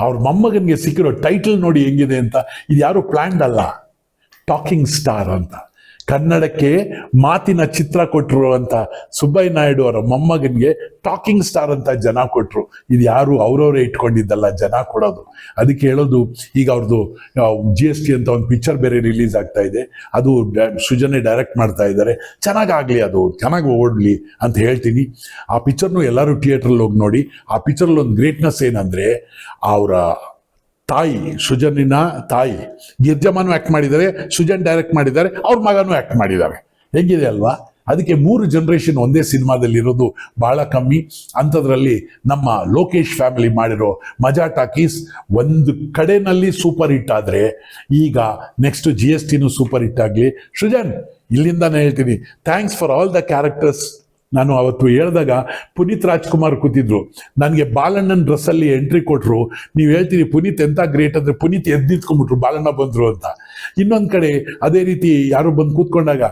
ಅವ್ರ ಮೊಮ್ಮಗನಿಗೆ ಸಿಕ್ಕಿರೋ ಟೈಟಲ್ ನೋಡಿ ಹೆಂಗಿದೆ ಅಂತ ಇದು ಯಾರು ಪ್ಲ್ಯಾಂಡ್ ಅಲ್ಲ. ಟಾಕಿಂಗ್ ಸ್ಟಾರ್ ಅಂತ. ಕನ್ನಡಕ್ಕೆ ಮಾತಿನ ಚಿತ್ರ ಕೊಟ್ಟರು ಅಂತ ಸುಬ್ಬಯ್ಯ ನಾಯ್ಡು ಅವರ ಮೊಮ್ಮಗನಿಗೆ ಟಾಕಿಂಗ್ ಸ್ಟಾರ್ ಅಂತ ಜನ ಕೊಟ್ಟರು ಇದು ಯಾರು ಅವ್ರವರೇ ಇಟ್ಕೊಂಡಿದ್ದಲ್ಲ ಜನ ಕೊಡೋದು. ಅದಕ್ಕೆ ಹೇಳೋದು, ಈಗ ಅವ್ರದ್ದು ಜಿ ಎಸ್ ಟಿ ಅಂತ ಒಂದು ಪಿಕ್ಚರ್ ಬೇರೆ ರಿಲೀಸ್ ಆಗ್ತಾ ಇದೆ. ಅದು ಸೃಜನೆ ಡೈರೆಕ್ಟ್ ಮಾಡ್ತಾ ಇದ್ದಾರೆ. ಚೆನ್ನಾಗಾಗಲಿ ಅದು, ಚೆನ್ನಾಗಿ ಓಡಲಿ ಅಂತ ಹೇಳ್ತೀನಿ. ಆ ಪಿಕ್ಚರ್ನು ಎಲ್ಲರೂ ಥಿಯೇಟ್ರಲ್ಲಿ ಹೋಗಿ ನೋಡಿ. ಆ ಪಿಕ್ಚರಲ್ಲಿ ಒಂದು ಗ್ರೇಟ್ನೆಸ್ ಏನಂದರೆ, ಅವರ ತಾಯಿ, ಸುಜನಿನ ತಾಯಿ. ಗಿರ್ಜಮ್ಮನೂ ಆ್ಯಕ್ಟ್ ಮಾಡಿದ್ದಾರೆ, ಸುಜನ್ ಡೈರೆಕ್ಟ್ ಮಾಡಿದ್ದಾರೆ, ಅವ್ರ ಮಗನೂ ಆ್ಯಕ್ಟ್ ಮಾಡಿದ್ದಾರೆ. ಹೆಂಗಿದೆ ಅಲ್ವಾ? ಅದಕ್ಕೆ ಮೂರು ಜನ್ರೇಷನ್ ಒಂದೇ ಸಿನಿಮಾದಲ್ಲಿ ಇರೋದು ಬಹಳ ಕಮ್ಮಿ. ಅಂಥದ್ರಲ್ಲಿ ನಮ್ಮ ಲೋಕೇಶ್ ಫ್ಯಾಮಿಲಿ ಮಾಡಿರೋ ಮಜಾ ಟಾಕೀಸ್ ಒಂದು ಕಡೆನಲ್ಲಿ ಸೂಪರ್ ಹಿಟ್ ಆದರೆ, ಈಗ ನೆಕ್ಸ್ಟ್ ಜಿ ಎಸ್ ಟಿನೂ ಸೂಪರ್ ಹಿಟ್ ಆಗಲಿ. ಸೃಜನ್, ಇಲ್ಲಿಂದಾನೇ ಹೇಳ್ತೀನಿ thanks for all the characters ನಾನು ಅವತ್ತು ಹೇಳಿದಾಗ ಪುನೀತ್ ರಾಜ್ಕುಮಾರ್ ಕೂತಿದ್ರು. ನನಗೆ ಬಾಲಣ್ಣನ ಡ್ರೆಸ್ಸಲ್ಲಿ ಎಂಟ್ರಿ ಕೊಟ್ಟರು ನೀವು ಹೇಳ್ತೀರಿ ಪುನೀತ್ ಎಂತ ಗ್ರೇಟ್ ಅಂದರೆ ಪುನೀತ್ ಎದ್ದು ನಿಂತ್ಕೊಂಡ್ಬಿಟ್ರು ಬಾಲಣ್ಣ ಬಂದರು ಅಂತ. ಇನ್ನೊಂದು ಕಡೆ ಅದೇ ರೀತಿ ಯಾರು ಬಂದು ಕೂತ್ಕೊಂಡಾಗ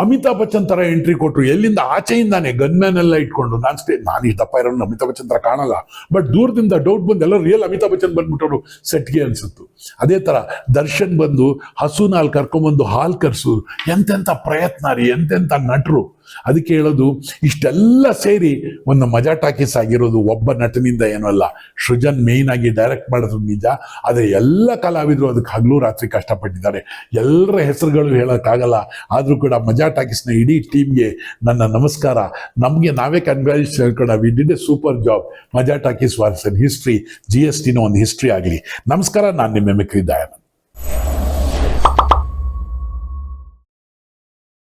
ಅಮಿತಾಬ್ ಬಚ್ಚನ್ ಥರ ಎಂಟ್ರಿ ಕೊಟ್ಟರು ಎಲ್ಲಿಂದ? ಆಚೆಯಿಂದಾನೆ. ಗನ್ಮ್ಯಾನ್ ಎಲ್ಲ ಇಟ್ಕೊಂಡು. ನಾನು ಸ್ಟೇ ನಾನು ಈ ದಪ್ಪ ಇರೋನು ಅಮಿತಾಬ್ ಬಚ್ಚನ್ ಥರ ಕಾಣಲ್ಲ. ಬಟ್ ದೂರದಿಂದ ಡೌಟ್ ಬಂದು ಎಲ್ಲ ರಿಯಲ್ ಅಮಿತಾಬ್ ಬಚ್ಚನ್ ಬಂದ್ಬಿಟ್ಟವರು ಸೆಟ್ಗೆ ಅನ್ಸುತ್ತು. ಅದೇ ಥರ ದರ್ಶನ್ ಬಂದು ಹಸು ನಾಲ್ ಕರ್ಕೊಂಬಂದು ಹಾಲು ಕರ್ಸು. ಎಂತೆಂಥ ಪ್ರಯತ್ನ ರೀ ಎಂತೆಂಥ ನಟರು. ಅದಕ್ಕೆ ಹೇಳೋದು, ಇಷ್ಟೆಲ್ಲ ಸೇರಿ ಒಂದು ಮಜಾ ಟಾಕೀಸ್ ಆಗಿರೋದು ಒಬ್ಬ ನಟನಿಂದ ಏನೂ ಅಲ್ಲ. ಸೃಜನ್ ಮೇಯ್ನ್ ಆಗಿ ಡೈರೆಕ್ಟ್ ಮಾಡೋದು ನಿಜ. ಆದರೆ ಎಲ್ಲ ಕಲಾವಿದರು ಅದಕ್ಕೆ ಹಗಲು ರಾತ್ರಿ ಕಷ್ಟಪಟ್ಟಿದ್ದಾರೆ. ಎಲ್ಲರ ಹೆಸರುಗಳು ಹೇಳೋಕ್ಕಾಗಲ್ಲ. ಆದರೂ ಕೂಡ ಮಜಾ ಟಾಕೀಸ್ನ ಇಡೀ ಟೀಮ್ಗೆ ನನ್ನ ನಮಸ್ಕಾರ. ನಮಗೆ ನಾವೇ congratulation ಹೇಳ್ಕೊಂಡ we did a super job Majaa talkies was an history G S ಟಿನ ಒಂದು ಹಿಸ್ಟ್ರಿ ಆಗಲಿ. ನಮಸ್ಕಾರ, ನಾನು ನಿಮ್ಮ ಮೆಕ್ರಿ ದಯಾನಂದ್.